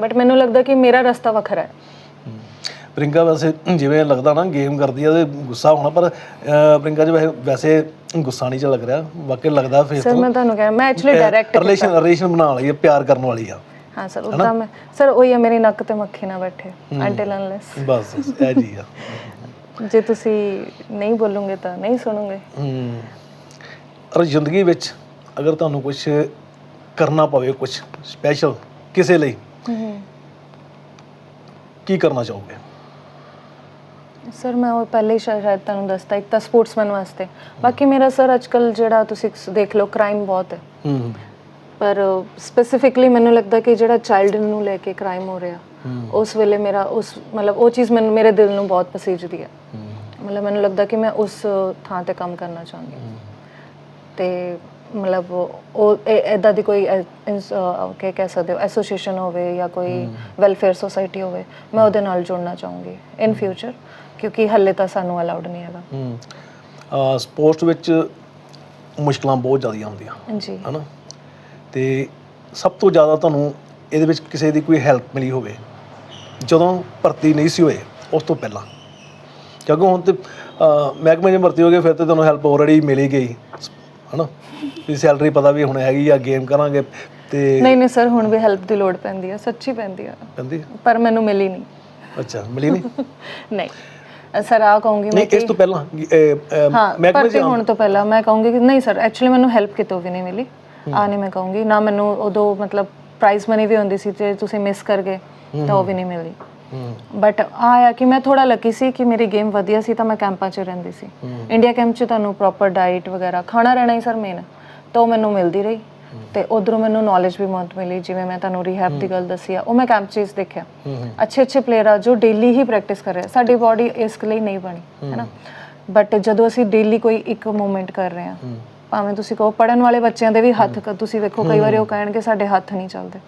ਬਟ ਮੈਨੂੰ ਲੱਗਦਾ ਕਿ ਮੇਰਾ ਰਸਤਾ ਵੱਖਰਾ ਹੈ। ਪ੍ਰਿੰਕਾ ਵੈਸੇ ਜਿਵੇਂ ਲੱਗਦਾ ਨਾ ਗੇਮ ਕਰਦੀ ਆ ਤੇ ਗੁੱਸਾ ਹੋਣਾ ਪਰ ਪ੍ਰਿੰਕਾ ਜੀ ਵੈਸੇ ਗੁੱਸਾ ਨਹੀਂ ਚ ਲੱਗ ਰਿਹਾ। ਵਾਕਈ ਲੱਗਦਾ ਫੇਸ ਸਰ ਮੈਂ ਤੁਹਾਨੂੰ ਕਹਿ ਮੈਂ ਐਕਚੁਅਲੀ ਡਾਇਰੈਕਟ ਰਿਲੇਸ਼ਨ ਰਿਲੇਸ਼ਨ ਬਣਾਉਣ ਵਾਲੀ ਆ ਪਿਆਰ ਕਰਨ ਵਾਲੀ ਆ। ਹਾਂ ਸਰ ਉਦਾਂ ਮੈਂ ਸਰ ਉਹ ਹੀ ਹੈ ਮੇਰੀ ਨੱਕ ਤੇ ਮੱਖੀ ਨਾ ਬੈਠੇ ਅੰਟਿਲ ਅਨਲੈਸ ਬਸ ਇਹ ਜੀ ਆ। ਜੇ ਤੁਸੀਂ ਨਹੀਂ ਬੋਲੋਗੇ ਤਾਂ ਨਹੀਂ ਸੁਣੋਗੇ। ਹਮ ਔਰ ਜ਼ਿੰਦਗੀ ਵਿੱਚ ਅਗਰ ਤੁਹਾਨੂੰ ਕੁਝ ਕਰਨਾ ਪਵੇ ਕੁਝ ਸਪੈਸ਼ਲ ਕਿਸੇ ਲਈ ਕੀ ਕਰਨਾ ਚਾਹੋਗੇ? ਸਰ ਮੈਂ ਉਹ ਪਹਿਲੇ ਹੀ ਸ਼ਾਇਦ ਤੁਹਾਨੂੰ ਦੱਸਤਾ ਇੱਕ ਤਾਂ ਸਪੋਰਟਸਮੈਨ ਵਾਸਤੇ। ਬਾਕੀ ਮੇਰਾ ਸਰ ਅੱਜਕੱਲ ਜਿਹੜਾ ਤੁਸੀਂ ਦੇਖ ਲਓ ਕ੍ਰਾਈਮ ਬਹੁਤ ਹੈ। ਹੂੰ। ਪਰ ਸਪੈਸੀਫਿਕਲੀ ਮੈਨੂੰ ਲੱਗਦਾ ਕਿ ਜਿਹੜਾ ਚਾਈਲਡ ਨੂੰ ਲੈ ਕੇ ਕ੍ਰਾਈਮ ਹੋ ਰਿਹਾ ਉਸ ਵੇਲੇ ਮੇਰਾ ਉਸ ਮਤਲਬ ਉਹ ਚੀਜ਼ ਮੈਨੂੰ ਮੇਰੇ ਦਿਲ ਨੂੰ ਬਹੁਤ ਪਸੀਜਦੀ ਹੈ। ਮਤਲਬ ਮੈਨੂੰ ਲੱਗਦਾ ਕਿ ਮੈਂ ਉਸ ਥਾਂ ਤੇ ਕੰਮ ਕਰਨਾ ਚਾਹੁੰਦੀ ਤੇ ਮਤਲਬ ਉਹ ਇਦਾਂ ਦੀ ਕੋਈ ਕੀ ਕਹਿ ਸਕਦੇ ਹੋ ਐਸੋਸੀਏਸ਼ਨ ਹੋਵੇ ਜਾਂ ਕੋਈ ਵੈਲਫੇਅਰ ਸੁਸਾਇਟੀ ਹੋਵੇ ਮੈਂ ਉਹਦੇ ਨਾਲ ਜੁੜਨਾ ਚਾਹੂੰਗੀ ਇਨ ਫਿਊਚਰ ਕਿਉਂਕਿ ਹੱਲੇ ਤਾਂ ਸਾਨੂੰ ਅਲਾਉਡ ਨਹੀਂ ਹੈਗਾ। ਸਪੋਰਟਸ ਵਿੱਚ ਮੁਸ਼ਕਲਾਂ ਬਹੁਤ ਜ਼ਿਆਦੀਆਂ ਹੁੰਦੀਆਂ ਜੀ ਹਨਾ? ਤੇ ਸਭ ਤੋਂ ਜ਼ਿਆਦਾ ਤੁਹਾਨੂੰ ਇਹਦੇ ਵਿੱਚ ਕਿਸੇ ਦੀ ਕੋਈ ਹੈਲਪ ਮਿਲੀ ਹੋਵੇ ਜਦੋਂ ਭਰਤੀ ਨਹੀਂ ਸੀ ਹੋਏ ਉਸ ਤੋਂ ਪਹਿਲਾਂ। ਕਿਉਂਕਿ ਹੁਣ ਤੇ ਅਹ, ਮਹਿਕਮੇ 'ਚ ਭਰਤੀ ਹੋ ਗਏ ਫਿਰ ਤੇ ਤੁਹਾਨੂੰ ਹੈਲਪ ਆਲਰੇਡੀ ਮਿਲ ਹੀ ਗਈ। ਹਨਾ? ਵੀ ਸੈਲਰੀ ਪਤਾ ਵੀ ਹੁਣ ਹੈਗੀ ਆ ਗੇਮ ਕਰਾਂਗੇ ਤੇ ਨਹੀਂ ਨਹੀਂ ਸਰ ਹੁਣ ਵੀ ਹੈਲਪ ਦੀ ਲੋੜ ਪੈਂਦੀ ਹੈ ਸੱਚੀ ਪੈਂਦੀ ਹੈ ਕਹਿੰਦੀ ਪਰ ਮੈਨੂੰ ਮਿਲੀ ਨਹੀਂ। ਅੱਛਾ ਮਿਲੀ ਨਹੀਂ? ਨਹੀਂ। ਸਰ ਆ ਕਹੂੰਗੀ ਮੈਂ ਨਹੀਂ ਇਸ ਤੋਂ ਪਹਿਲਾਂ ਇਹ, ਅਹ, ਹਾਂ ਮਹਿਕਮੇ 'ਚ ਭਰਤੀ ਹੋਣ ਤੋਂ ਪਹਿਲਾਂ ਮੈਂ ਕਹੂੰਗੀ ਕਿ ਨਹੀਂ ਸਰ ਐਕਚੁਅਲੀ ਮੈਨੂੰ ਹੈਲਪ ਕਿਤੋਂ ਵੀ ਨਹੀਂ ਮਿਲੀ। ਆ ਨਹੀਂ ਮੈਂ ਕਹੂੰਗੀ। ਨਾ ਮੈਨੂੰ ਉਦੋਂ ਮਤਲਬ ਪ੍ਰਾਈਜ਼ ਮਨੀ ਵੀ ਹੁੰਦੀ ਸੀ ਤੇ ਤੁਸੀਂ ਮਿਸ ਕਰ ਗਏ ਤਾਂ ਉਹ ਵੀ ਨਹੀਂ ਮਿਲੀ। ਹੂੰ। ਬਟ ਆਇਆ ਕਿ ਮੈਂ ਥੋੜਾ ਲੱਕੀ ਸੀ ਕਿ ਮੇਰੀ ਗੇਮ ਵਧੀਆ ਸੀ ਤਾਂ ਮੈਂ ਕੈਂਪਾਂ 'ਚ ਰਹਿੰਦੀ ਸੀ। ਇੰਡੀਆ ਕੈਂਪ 'ਚ ਤੁਹਾਨੂੰ ਪ੍ਰੋਪਰ ਡਾਈਟ ਵਗੈਰਾ ਖਾਣਾ ਰਹਿਣਾ ਹੀ ਸਰ ਮੇਨ ਤਾਂ ਉਹ ਮੈਨੂੰ ਮਿਲਦੀ ਰਹੀ। ਤੇ ਉਧਰੋਂ ਮੈਨੂੰ ਨੌਲੇਜ ਵੀ ਬਹੁਤ ਮਿਲੀ ਜਿਵੇਂ ਮੈਂ ਤੁਹਾਨੂੰ ਰੀਹੈਬ ਦੀ ਗੱਲ ਦੱਸੀ ਆ ਉਹ ਮੈਂ ਕੈਂਪ 'ਚ ਹੀ ਦੇਖਿਆ। ਅੱਛੇ ਅੱਛੇ ਪਲੇਅਰ ਆ ਜੋ ਡੇਲੀ ਹੀ ਪ੍ਰੈਕਟਿਸ ਕਰ ਰਹੇ ਸਾਡੀ ਬਾਡੀ ਇਸ ਲਈ ਨਹੀਂ ਬਣੀ ਹੈ। ਨਾ ਬਟ ਜਦੋਂ ਅਸੀਂ ਡੇਲੀ ਕੋਈ ਇੱਕ ਮੂਵਮੈਂਟ ਕਰ ਰਹੇ ਆ ਭਾਵੇਂ ਤੁਸੀਂ ਕਹੋ ਪੜਨ ਵਾਲੇ ਬੱਚਿਆਂ ਦੇ ਵੀ ਹੱਥ ਤੁਸੀਂ ਵੇਖੋ ਕਈ ਵਾਰੀ ਉਹ ਕਹਿਣਗੇ ਸਾਡੇ ਹੱਥ ਨਹੀਂ ਚੱਲਦੇ।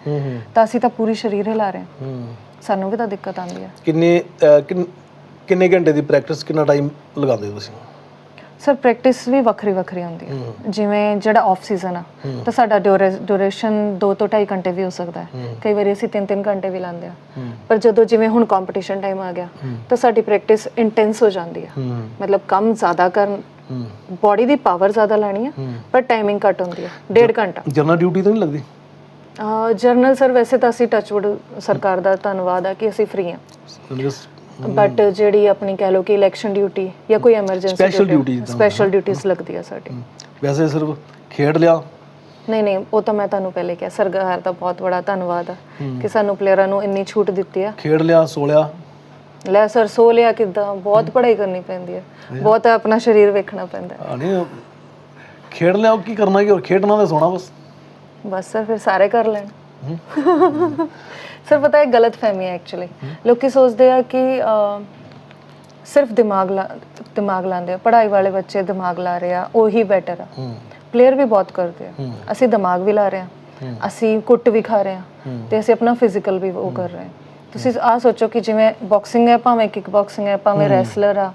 ਤਾਂ ਅਸੀਂ ਤਾਂ ਪੂਰੀ ਸਰੀਰ ਹਿਲਾ ਰਹੇ ਹਾਂ। ਸਾਨੂੰ ਵੀ ਤਾਂ ਦਿੱਕਤ ਆਉਂਦੀ ਹੈ। ਕਿੰਨੇ ਕਿੰਨ- ਘੰਟੇ ਦੀ ਪ੍ਰੈਕਟਿਸ ਕਿੰਨਾ ਟਾਈਮ ਲਗਾਉਂਦੇ ਹੋ ਤੁਸੀਂ? ਸਰ ਪ੍ਰੈਕਟਿਸ ਵੀ ਵੱਖਰੀ ਵੱਖਰੀ ਹੁੰਦੀ ਹੈ। ਜਿਵੇਂ ਜਿਹੜਾ ਆਫ ਸੀਜ਼ਨ ਆ ਤਾਂ ਸਾਡਾ ਡਿਊਰੇਸ਼ਨ 2 ਤੋਂ 2.5 ਘੰਟੇ ਵੀ ਹੋ ਸਕਦਾ ਹੈ। ਕਈ ਵਾਰੀ ਅਸੀਂ 3-3 ਘੰਟੇ ਵੀ ਲਾਉਂਦੇ ਆ ਪਰ ਜਦੋਂ ਜਿਵੇਂ ਹੁਣ ਕੰਪੀਟੀਸ਼ਨ ਟਾਈਮ ਆ ਗਿਆ ਤਾਂ ਸਾਡੀ ਪ੍ਰੈਕਟਿਸ ਇੰਟੈਂਸ ਹੋ ਜਾਂਦੀ ਹੈ। ਮਤਲਬ ਕੰਮ ਜ਼ਿਆਦਾ ਕਰਨ ਬਾਡੀ ਦੀ ਪਾਵਰ ਜ਼ਿਆਦਾ ਲਾਣੀ ਹੈ। ਪਰ ਟਾਈਮਿੰਗ ਘੱਟ ਹੁੰਦੀ ਹੈ ਡੇਢ ਘੰਟਾ। ਜਰਨਲ ਡਿਊਟੀ ਤਾਂ ਨਹੀਂ ਲੱਗਦੀ? ਜਰਨਲ ਸਰ ਵੈਸੇ ਤਾਂ ਅਸੀਂ ਟੱਚਵੁੱਡ ਸਰਕਾਰ ਦਾ ਧੰਨਵਾਦ ਆ ਕਿ ਅਸੀਂ ਫ੍ਰੀ ਹਾਂ। ਬਟ ਜਿਹੜੀ ਆਪਣੀ ਕਹਿ ਲਓ ਕਿ ਇਲੈਕਸ਼ਨ ਡਿਊਟੀ ਜਾਂ ਕੋਈ ਐਮਰਜੈਂਸੀ duty ਜਿੱਦਾਂ ਸਪੈਸ਼ਲ ਡਿਊਟੀਆਂ ਲੱਗਦੀ ਆ ਸਾਡੀ। ਵੈਸੇ ਸਿਰਫ ਖੇਡ ਲਿਆ। ਨਹੀਂ ਨਹੀਂ ਉਹ ਤਾਂ ਮੈਂ ਤੁਹਾਨੂੰ ਪਹਿਲੇ ਕਿਹਾ ਸਰਕਾਰ ਦਾ ਬਹੁਤ ਬੜਾ ਧੰਨਵਾਦ ਆ ਕਿ ਸਾਨੂੰ ਪਲੇਅਰਾਂ ਨੂੰ ਇੰਨੀ ਛੂਟ ਦਿੱਤੀ ਆ। ਖੇਡ ਲਿਆ ਸੋ ਲਿਆ। ਲੈ ਸਰ ਸੋ ਲਿਆ ਕਿਦਾਂ? ਬਹੁਤ ਪੜ੍ਹਾਈ ਕਰਨੀ ਪੈਂਦੀ ਹੈ। ਬਹੁਤ ਆਪਣਾ ਸਰੀਰ ਵੇਖਣਾ ਪੈਂਦਾ ਹੈ। ਨਹੀਂ ਖੇਡ ਲਿਆ ਕੀ ਕਰਨਾ ਕਿ ਹੋਰ? ਖੇਡਣਾ ਤੇ ਸੋਣਾ ਬਸ। ਬਸ ਸਰ ਫਿਰ ਸਾਰੇ ਕਰ ਲੈਣ। ਸਰ ਪਤਾ ਹੈ ਗਲਤ ਫਹਿਮੀ ਹੈ ਐਕਚੁਅਲੀ ਲੋਕੀ ਸੋਚਦੇ ਆ ਕਿ ਸਿਰਫ ਦਿਮਾਗ ਲਾ ਦਿਮਾਗ ਲਾਉਂਦੇ ਆ। ਪੜ੍ਹਾਈ ਵਾਲੇ ਬੱਚੇ ਦਿਮਾਗ ਲਾ ਰਹੇ ਆ ਉਹੀ ਬੈਟਰ ਆ। ਪਲੇਅਰ ਵੀ ਬਹੁਤ ਕਰਦੇ ਆ। ਅਸੀਂ ਦਿਮਾਗ ਵੀ ਲਾ ਰਹੇ ਆ। ਅਸੀਂ ਕੁੱਟ ਵੀ ਖਾ ਰਹੇ ਆ। ਤੇ ਅਸੀਂ ਆਪਣਾ ਫਿਜ਼ੀਕਲ ਵੀ ਉਹ ਕਰ ਰਹੇ ਆ। ਤੁਸੀਂ ਆ ਸੋਚੋ ਕਿ ਜਿਵੇਂ ਬਾਕਸਿੰਗ ਹੈ ਭਾਵੇਂ ਕਿਕ ਬਾਕਸਿੰਗ ਹੈ ਭਾਵੇਂ ਰੈਸਲਰ ਆ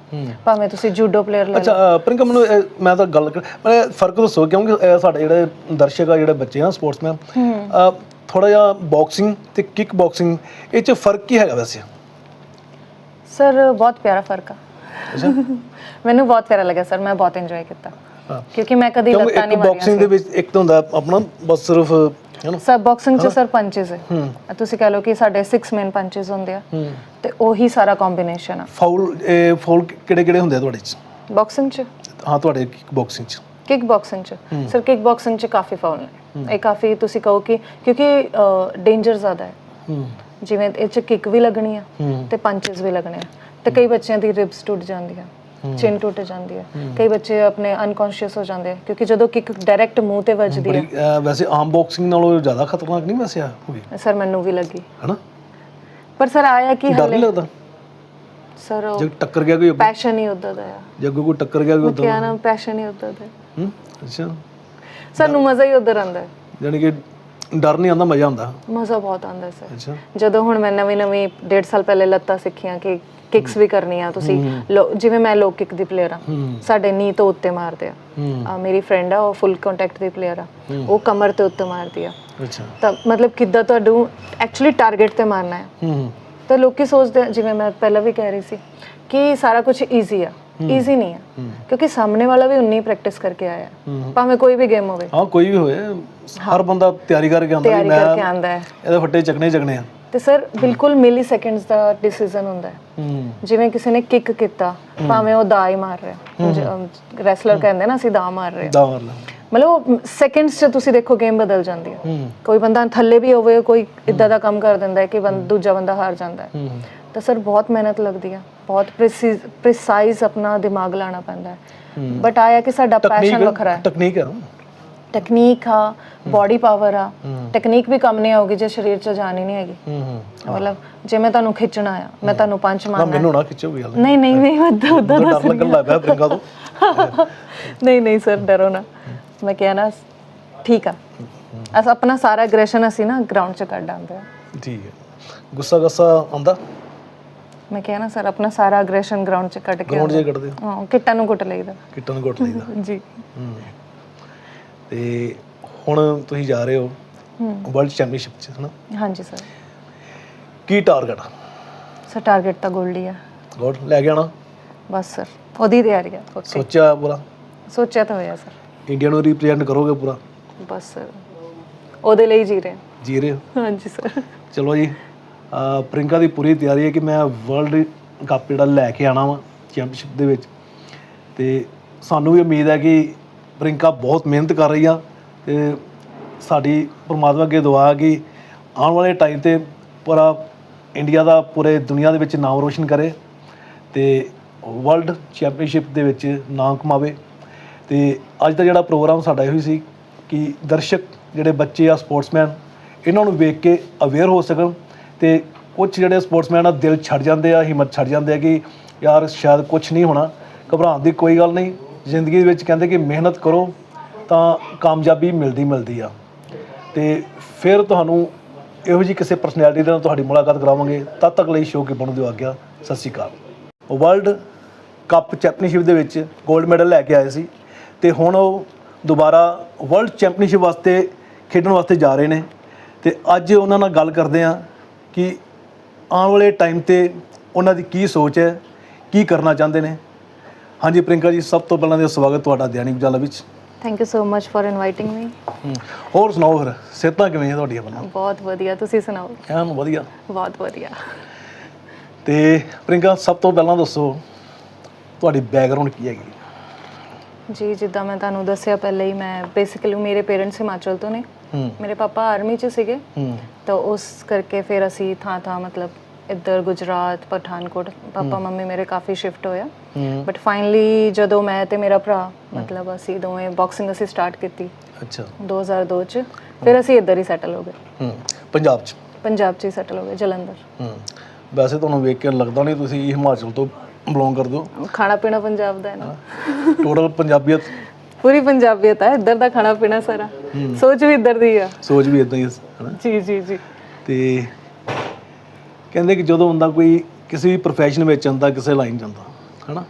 ਭਾਵੇਂ ਤੁਸੀਂ ਜੂਡੋ ਪਲੇਅਰ ਲੈ ਅੱਛਾ ਪ੍ਰਿੰਕਾ ਮੈਨੂੰ ਮੈਂ ਤਾਂ ਗੱਲ ਕਰ ਮੈਂ ਫ਼ਰਕ ਦੱਸੋ ਕਿਉਂਕਿ ਸਾਡੇ ਜਿਹੜੇ ਦਰਸ਼ਕ ਆ ਜਿਹੜੇ ਬੱਚੇ ਆ ਸਪੋਰਟਸਮੈਨ ਥੋੜਾ ਜਿਹਾ ਬਾਕਸਿੰਗ ਤੇ ਕਿਕ ਬਾਕਸਿੰਗ ਇਹ ਚ ਫ਼ਰਕ ਕੀ ਹੈਗਾ ਵੈਸੇ? ਸਰ ਬਹੁਤ ਪਿਆਰਾ ਫ਼ਰਕ ਆ। ਮੈਨੂੰ ਬਹੁਤ ਪਿਆਰਾ ਲੱਗਾ ਸਰ ਮੈਂ ਬਹੁਤ ਇੰਜੋਏ ਕੀਤਾ। ਕਿਉਂਕਿ ਮੈਂ ਕਦੀ ਲੱਤਾਂ ਨਹੀਂ ਮਾਰੀਆਂ ਬਾਕਸਿੰਗ ਦੇ ਵਿੱਚ ਇੱਕ ਤਾਂ ਹੁੰਦਾ ਆਪਣਾ ਬਸ ਸਿਰਫ ਸਰ ਬਾਕਸਿੰਗ ਚ ਸਰ ਪੰਚੇਸ ਹੈ। ਤੁਸੀਂ ਕਹ ਲਓ ਕਿ ਸਾਡੇ 6 ਮੇਨ ਪੰਚੇਸ ਹੁੰਦੇ ਆ। ਹੂੰ। ਤੇ ਉਹੀ ਸਾਰਾ ਕੰਬੀਨੇਸ਼ਨ ਆ। ਫਾਉਲ ਇਹ ਫਾਉਲ ਕਿਹੜੇ ਕਿਹੜੇ ਹੁੰਦੇ ਆ ਤੁਹਾਡੇ ਚ? ਬਾਕਸਿੰਗ ਚ? ਹਾਂ ਤੁਹਾਡੇ ਕਿਕ ਬਾਕਸਿੰਗ ਚ। ਕਿਕ ਬਾਕਸਿੰਗ ਚ। ਸਰ ਕਿਕ ਬਾਕਸਿੰਗ ਚ ਕਾਫੀ ਫਾਉਲ ਨੇ। ਇਹ ਕਾਫੀ ਤੁਸੀਂ ਕਹੋ ਕਿ ਕਿਉਂਕਿ ਡੇਂਜਰ ਜ਼ਿਆਦਾ ਹੈ। ਹੂੰ। ਜਿਵੇਂ ਇਹ ਚ ਕਿਕ ਵੀ ਲੱਗਣੀ ਆ ਤੇ ਪੰਚੇਸ ਵੀ ਲੱਗਣੇ ਆ। ਤੇ ਕਈ ਬੱਚਿਆਂ ਦੀ ਰਿਬਸ ਟੁੱਟ ਜਾਂਦੀਆਂ। ਚਿਨ ਟੁੱਟ ਜਾਂਦੀ ਹੈ। ਕਈ ਬੱਚੇ ਆਪਣੇ ਅਨਕੌਂਸ਼ੀਅਸ ਹੋ ਜਾਂਦੇ ਆ ਕਿਉਂਕਿ ਜਦੋਂ ਕਿਕ ਡਾਇਰੈਕਟ ਮੂੰਹ ਤੇ ਵੱਜਦੀ ਹੈ। ਵੈਸੇ ਆਮ ਬਾਕਸਿੰਗ ਨਾਲੋਂ ਜ਼ਿਆਦਾ ਖਤਰਨਾਕ ਨਹੀਂ ਵੈਸੇ ਆ ਹੋਈ ਸਰ ਮੈਨੂੰ ਵੀ ਲੱਗੀ। ਹੈਨਾ? ਪਰ ਸਰ ਆਇਆ ਕਿ ਡਰ ਹਲੇ? ਨਹੀਂ ਲੱਗਦਾ? ਸਰ ਜੇ ਟੱਕਰ ਗਿਆ ਕੋਈ ਪੈਸ਼ਨ ਹੀ ਉਦਾਂ ਦਾ ਆ। ਜੇ ਕੋਈ ਟੱਕਰ ਗਿਆ ਕੋਈ ਕਿਆ ਨਾਮ ਪੈਸ਼ਨ ਹੀ ਉਦਾਂ ਦਾ। ਹੈ। ਅੱਛਾ। ਸਾਨੂੰ ਮਜ਼ਾ ਹੀ ਉਧਰ ਆਉਂਦਾ ਹੈ। ਯਾਨੀ ਕਿ ਡਰ ਨਹੀਂ ਆਉਂਦਾ ਮਜ਼ਾ ਆਉਂਦਾ? ਮਜ਼ਾ ਬਹੁਤ ਆਉਂਦਾ ਸਰ। ਅੱਛਾ। ਜਦੋਂ ਹੁਣ ਮੈਂ ਨਵੀਂ ਨਵੀਂ ਡੇਢ ਸਾਲ ਪਹਿਲੇ ਲੱਤਾਂ ਸਿੱਖੀਆਂ ਕਿ ਕਿਕਸ ਵੀ ਕਰਨੀਆਂ ਤੁਸੀਂ। ਜਿਵੇਂ ਮੈਂ ਲੋ ਕਿਕ ਦੀ ਪਲੇਅਰ ਆ। ਸਾਡੇ ਨੀ ਤੋਂ ਉੱਤੇ ਮਾਰਦੇ ਆ। ਮੇਰੀ ਫਰੈਂਡ ਆ ਉਹ ਫੁੱਲ ਕੰਟੈਕਟ ਦੀ ਪਲੇਅਰ ਆ। ਉਹ ਕਮਰ ਤੇ ਉੱਤੇ ਮਾਰਦੀ ਆ। ਅੱਛਾ। ਤਾਂ ਮਤਲਬ ਕਿੱਦਾਂ ਤੁਹਾਨੂੰ ਐਕਚੁਅਲੀ ਟਾਰਗੇਟ ਤੇ ਮਾਰਨਾ ਹੈ। ਤਾਂ ਲੋਕੀ ਸੋਚਦੇ ਜਿਵੇਂ ਮੈਂ ਪਹਿਲਾਂ ਵੀ ਕਹਿ ਰਹੀ ਸੀ ਕਿ ਸਾਰਾ ਕੁਝ ਈਜ਼ੀ ਆ। ਈਜ਼ੀ ਨਹੀਂ ਆ। ਕਿਉਂਕਿ ਸਾਹਮਣੇ ਵਾਲਾ ਵੀ ਉਨੀ ਪ੍ਰੈਕਟਿਸ ਕਰਕੇ ਆਇਆ। ਭਾਵੇਂ ਕੋਈ ਵੀ ਗੇਮ ਹੋਵੇ। ਹਾਂ ਕੋਈ ਵੀ ਹੋਏ ਹਰ ਬੰਦਾ ਤਿਆਰੀ ਕਰਕੇ ਆਉਂਦਾ ਤਿਆਰੀ ਮੈਂ ਕਰਕੇ ਆਂਦਾ ਹੈ। ਇਹਦੇ ਫੱਟੇ ਚੱਕਣੇ ਚੱਕਣੇ ਆ। ਤੇ ਸਰ ਬਿਲਕੁਲ ਮਿਲੀ ਸੈਕਿੰਡਸ ਦਾ ਡਿਸੀਜਨ ਹੁੰਦਾ ਹੈ। ਜਿਵੇਂ ਕਿਸੇ ਨੇ ਕਿੱਕ ਕੀਤਾ ਭਾਵੇਂ ਉਹ ਦਾ ਹੀ ਮਾਰ ਰਿਹਾ। ਰੈਸਲਰ ਕਹਿੰਦੇ ਨਾ ਅਸੀਂ ਦਾ ਮਾਰ ਰਹੇ। ਦਾ ਮਾਰ ਲੈ ਮਤਲਬ ਸੈਕਿੰਡਸ 'ਚ ਤੁਸੀਂ ਦੇਖੋ ਗੇਮ ਬਦਲ ਜਾਂਦੀ ਹੈ। ਕੋਈ ਬੰਦਾ ਥੱਲੇ ਵੀ ਹੋਵੇ ਕੋਈ ਇਦਾਂ ਦਾ ਕੰਮ ਕਰ ਦਿੰਦਾ ਹੈ ਕਿ ਬੰਦ ਦੂਜਾ ਬੰਦਾ ਹਾਰ ਜਾਂਦਾ ਹੈ। ਤਾਂ ਸਰ ਬਹੁਤ ਮਿਹਨਤ ਲੱਗਦੀ ਹੈ। ਬਹੁਤ ਪ੍ਰੀਸਾਈਜ਼ ਆਪਣਾ ਦਿਮਾਗ ਲਾਣਾ ਪੈਂਦਾ ਹੈ। ਬਟ ਆਇਆ ਕਿ ਸਾਡਾ ਪੈਸ਼ਨ ਵੱਖਰਾ ਹੈ। ਟੈਕਨੀਕ ਹੈ ਟੈਕਨੀਕ ਆ ਬਾਡੀ ਪਾਵਰ ਆ ਟੈਕਨੀਕ ਵੀ ਕੰਮ ਨਹੀਂ ਆਉਗੀ ਜੇ ਸਰੀਰ 'ਚ ਜਾਨ ਹੀ ਨਹੀਂ ਹੈਗੀ। ਮਤਲਬ ਜੇ ਮੈਂ ਤੁਹਾਨੂੰ ਖਿੱਚਣਾ ਆ ਮੈਂ ਤੁਹਾਨੂੰ ਨਾ ਮਾਰਨਾ ਮੈਨੂੰ ਨਾ ਖਿੱਚੋ ਵੀ ਗੱਲ ਨਹੀਂ ਨਹੀਂ ਨਹੀਂ ਉਦਾਂ ਉਦਾਂ ਮੈਨੂੰ ਡਰ ਲੱਗਣ ਲੱਗ ਪ੍ਰਿੰਕਾ ਤੋਂ। ਨਹੀਂ ਨਹੀਂ ਸਰ ਡਰੋ ਨਾ। ਮੈਂ ਕਿਹਾ ਨਾ ਠੀਕ ਆ। ਅਸ ਆਪਣਾ ਸਾਰਾ ਐਗਰੈਸ਼ਨ ਅਸੀਂ ਨਾ ਗਰਾਊਂਡ 'ਚ ਕੱਢ ਆਂਦੇ ਆ। ਠੀਕ ਹੈ। ਗੁੱਸਾ ਗੱਸਾ ਆਉਂਦਾ? ਮੈਂ ਕਿਹਾ ਨਾ ਸਰ ਆਪਣਾ ਸਾਰਾ ਐਗਰੈਸ਼ਨ ਗਰਾਊਂਡ 'ਚ ਕੱਢ ਕੇ ਗਰਾਊਂਡ 'ਚ ਕੱਢਦੇ ਹੋ ਕਿੱਟਾਂ ਨੂੰ ਕੁੱਟ ਲਈਦਾ। ਕਿੱਟਾਂ ਨੂੰ ਘੁੱਟ ਲਈਦਾ। ਜੀ। ਹੂੰ। ਤੇ ਹੁਣ ਤੁਸੀਂ ਜਾ ਰਹੇ ਹੋ ਵਰਲਡ ਚੈਂਪੀਅਨਸ਼ਿਪ 'ਚ ਹਨਾ? ਹਾਂਜੀ ਸਰ ਕੀ ਟਾਰਗੇਟ ਸਰ ਟਾਰਗੇਟ ਤਾਂ ਗੋਲਡ ਹੀ ਆ। ਗੋਡ ਲੈ ਕੇ ਆਣਾ ਬਸ ਸਰ ਉਹਦੀ ਤਿਆਰੀ ਆ ਓਕੇ ਸੋਚਿਆ ਪੂਰਾ? ਸੋਚਿਆ ਤਾਂ ਹੋਇਆ ਸਰ ਇੰਡੀਆ ਨੂੰ ਰਿਪਰੈਜ਼ੈਂਟ ਕਰੋਗੇ ਪੂਰਾ? ਬਸ ਸਰ ਉਹਦੇ ਲਈ ਜੀ ਰਹੇ ਹਾਂ। ਜੀ ਰਹੇ ਹੋ? ਹਾਂਜੀ ਸਰ ਚਲੋ ਜੀ ਅਹ ਪ੍ਰਿੰਕਾ ਦੀ ਪੂਰੀ ਤਿਆਰੀ ਹੈ ਕਿ ਮੈਂ ਵਰਲਡ ਕੱਪ ਜਿਹੜਾ ਲੈ ਕੇ ਆਣਾ ਵਾ ਚੈਂਪੀਅਨਸ਼ਿਪ ਦੇ ਵਿੱਚ। ਤੇ ਸਾਨੂੰ ਵੀ ਉਮੀਦ ਹੈ ਕਿ ਪ੍ਰਿੰਕਾ ਬਹੁਤ ਮਿਹਨਤ ਕਰ ਰਹੀ ਆ ਤੇ ਸਾਡੀ ਪਰਮਾਤਮਾ ਅੱਗੇ ਦੁਆ ਹੈ ਕਿ ਆਉਣ ਵਾਲੇ ਟਾਈਮ ਤੇ ਪੂਰਾ ਇੰਡੀਆ ਦਾ ਪੂਰੇ ਦੁਨੀਆ ਦੇ ਵਿੱਚ ਨਾਮ ਰੋਸ਼ਨ ਕਰੇ ਤੇ ਵਰਲਡ ਚੈਂਪੀਅਨਸ਼ਿਪ ਦੇ ਵਿੱਚ ਨਾਮ ਕਮਾਵੇ। ਤੇ ਅੱਜ ਦਾ ਜਿਹੜਾ ਪ੍ਰੋਗਰਾਮ ਸਾਡਾ ਇਹੋ ਹੀ ਸੀ ਕਿ ਦਰਸ਼ਕ ਜਿਹੜੇ ਬੱਚੇ ਆ ਸਪੋਰਟਸਮੈਨ ਇਹਨਾਂ ਨੂੰ ਵੇਖ ਕੇ ਅਵੇਅਰ ਹੋ ਸਕਣ ਤੇ ਕੁਝ ਜਿਹੜੇ ਸਪੋਰਟਸਮੈਨ ਆ ਦਿਲ ਛੱਡ ਜਾਂਦੇ ਆ, ਹਿੰਮਤ ਛੱਡ ਜਾਂਦੇ ਆ ਕਿ ਯਾਰ ਸ਼ਾਇਦ ਕੁਝ ਨਹੀਂ ਹੋਣਾ। ਘਬਰਾਉਣ ਦੀ ਕੋਈ ਗੱਲ ਨਹੀਂ। ਜ਼ਿੰਦਗੀ ਦੇ ਵਿੱਚ ਕਹਿੰਦੇ ਕਿ ਮਿਹਨਤ ਕਰੋ ਤਾਂ ਕਾਮਯਾਬੀ ਮਿਲਦੀ ਮਿਲਦੀ ਆ। ਤੇ ਫਿਰ ਤੁਹਾਨੂੰ ਇਹੋ ਜਿਹੀ ਕਿਸੇ ਪਰਸਨੈਲਿਟੀ ਦੇ ਨਾਲ ਤੁਹਾਡੀ ਮੁਲਾਕਾਤ ਕਰਾਵਾਂਗੇ। ਤਦ ਤੱਕ ਲਈ ਸ਼ੋਅ ਕੇ ਬਣੂ ਦਿਓ ਆਗਿਆ। ਸਤਿ ਸ਼੍ਰੀ ਅਕਾਲ। ਵਰਲਡ ਕੱਪ ਚੈਂਪੀਅਨਸ਼ਿਪ ਦੇ ਵਿੱਚ 골ਡ ਮੈਡਲ ਲੈ ਕੇ ਆਏ ਸੀ ਤੇ ਹੁਣ ਉਹ ਦੁਬਾਰਾ ਵਰਲਡ ਚੈਂਪੀਅਨਸ਼ਿਪ ਵਾਸਤੇ ਖੇਡਣ ਵਾਸਤੇ ਜਾ ਰਹੇ ਨੇ। ਤੇ ਅੱਜ ਉਹਨਾਂ ਨਾਲ ਗੱਲ ਕਰਦੇ ਆ ਕਿ ਆਉਣ ਵਾਲੇ ਟਾਈਮ ਤੇ ਉਹਨਾਂ ਦੀ ਕੀ ਸੋਚ ਹੈ, ਕੀ ਕਰਨਾ ਚਾਹੁੰਦੇ ਨੇ। ਹਾਂਜੀ ਪ੍ਰਿੰਕਾ ਜੀ ਸਭ ਤੋਂ ਪਹਿਲਾਂ ਦੇ ਸਵਾਗਤ ਤੁਹਾਡਾ ਦਿਆਨੀ ਉਜਾਲਾ ਵਿੱਚ। Thank you so much for inviting me ਹੋਰ ਸੁਣਾਓ ਫਿਰ ਸਿਹਤਾਂ ਕਿਵੇਂ ਆ ਤੁਹਾਡੀਆਂ ਪਹਿਲਾਂ ਬਹੁਤ ਵਧੀਆ ਤੁਸੀਂ ਸੁਣਾਓ? ਐਨ ਵਧੀਆ। ਬਹੁਤ ਵਧੀਆ। ਤੇ ਪ੍ਰਿੰਕਾ ਸਭ ਤੋਂ ਪਹਿਲਾਂ ਦੱਸੋ ਤੁਹਾਡੀ ਬੈਕਗ੍ਰਾਉਂਡ ਕੀ ਹੈਗੀ? ਜੀ ਜਿੱਦਾਂ ਮੈਂ ਤੁਹਾਨੂੰ ਦੱਸਿਆ ਪਹਿਲੇ ਹੀ ਮੈਂ ਬੇਸਿਕਲੀ ਮੇਰੇ ਪੇਰੈਂਟਸ ਹਿਮਾਚਲ ਤੋਂ ਨੇ। ਹੂੰ। ਮੇਰੇ ਪਾਪਾ ਆਰਮੀ 'ਚ ਸੀਗੇ। ਹੂੰ। ਤਾਂ ਉਸ ਕਰਕੇ ਫਿਰ ਅਸੀਂ ਥਾਂ ਥਾਂ ਮਤਲਬ ਇੱਧਰ ਗੁਜਰਾਤ ਪਠਾਨਕੋਟ ਪਾਪਾ ਮੰਮੀ ਮੇਰੇ ਕਾਫੀ ਸ਼ਿਫਟ ਹੋਇਆ ਬਟ ਫਾਈਨਲੀ ਜਦੋਂ ਮੈਂ ਤੇ ਮੇਰਾ ਭਰਾ ਮਤਲਬ ਅਸੀਂ ਦੋਵੇਂ ਬਾਕਸਿੰਗ ਅਸੀਂ ਸਟਾਰਟ ਕੀਤੀ। ਅੱਛਾ। 2002 ਚ। ਫਿਰ ਅਸੀਂ ਇੱਧਰ ਹੀ ਸੈਟਲ ਹੋ ਗਏ। ਹੂੰ। ਪੰਜਾਬ ਚ? ਪੰਜਾਬ 'ਚ ਹੀ ਸੈਟਲ ਹੋ ਗਏ ਜਲੰਧਰ। ਹੂੰ। ਵੈਸੇ ਤੁਹਾਨੂੰ ਵੇਖ ਕੇ ਲੱਗਦਾ ਨਹੀਂ ਤੁਸੀਂ ਹਿਮਾਚਲ ਤੋਂ ਬਿਲੋਂਗ ਕਰਦੇ ਹੋ ਖਾਣਾ ਪੀਣਾ ਪੰਜਾਬ ਦਾ ਹੈ ਨਾ। ਟੋਟਲ ਪੰਜਾਬੀਅਤ? ਪੂਰੀ ਪੰਜਾਬੀਅਤ ਹੈ ਇੱਧਰ ਦਾ ਖਾਣਾ ਪੀਣਾ ਸਾਰਾ। ਸੋਚ ਵੀ ਇੱਧਰ ਦੀ ਆ। ਸੋਚ ਵੀ ਇਦਾਂ ਹੀ ਹੈ ਜੀ ਜੀ ਜੀ। ਤੇ ਕਹਿੰਦੇ ਕਿ ਜਦੋਂ ਬੰਦਾ ਕੋਈ ਕਿਸੇ ਵੀ profession ਵਿੱਚ ਆਉਂਦਾ ਕਿਸੇ ਲਾਈਨ ਜਾਂਦਾ ਹਨਾ?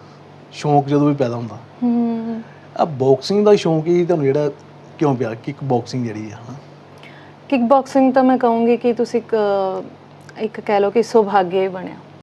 ਸ਼ੌਂਕ ਜਦੋਂ ਵੀ ਪੈਦਾ ਹੁੰਦਾ। ਹੂੰ। ਆ ਬਾਕਸਿੰਗ ਦਾ ਸ਼ੌਂਕ ਹੀ ਤੁਹਾਨੂੰ ਜਿਹੜਾ ਕਿਉਂ ਪਿਆ? ਕਿਕ ਬਾਕਸਿੰਗ ਜਿਹੜੀ ਆ ਹਨਾ? ਕਿਕ ਬਾਕਸਿੰਗ ਤਾਂ ਮੈਂ ਕਹੂੰਗੀ ਕਿ ਤੁਸੀਂ ਇੱਕ ਇੱਕ ਕਹਿ ਲਓ ਕਿ ਸੁਭਾਗੇ ਬਣਿਆ।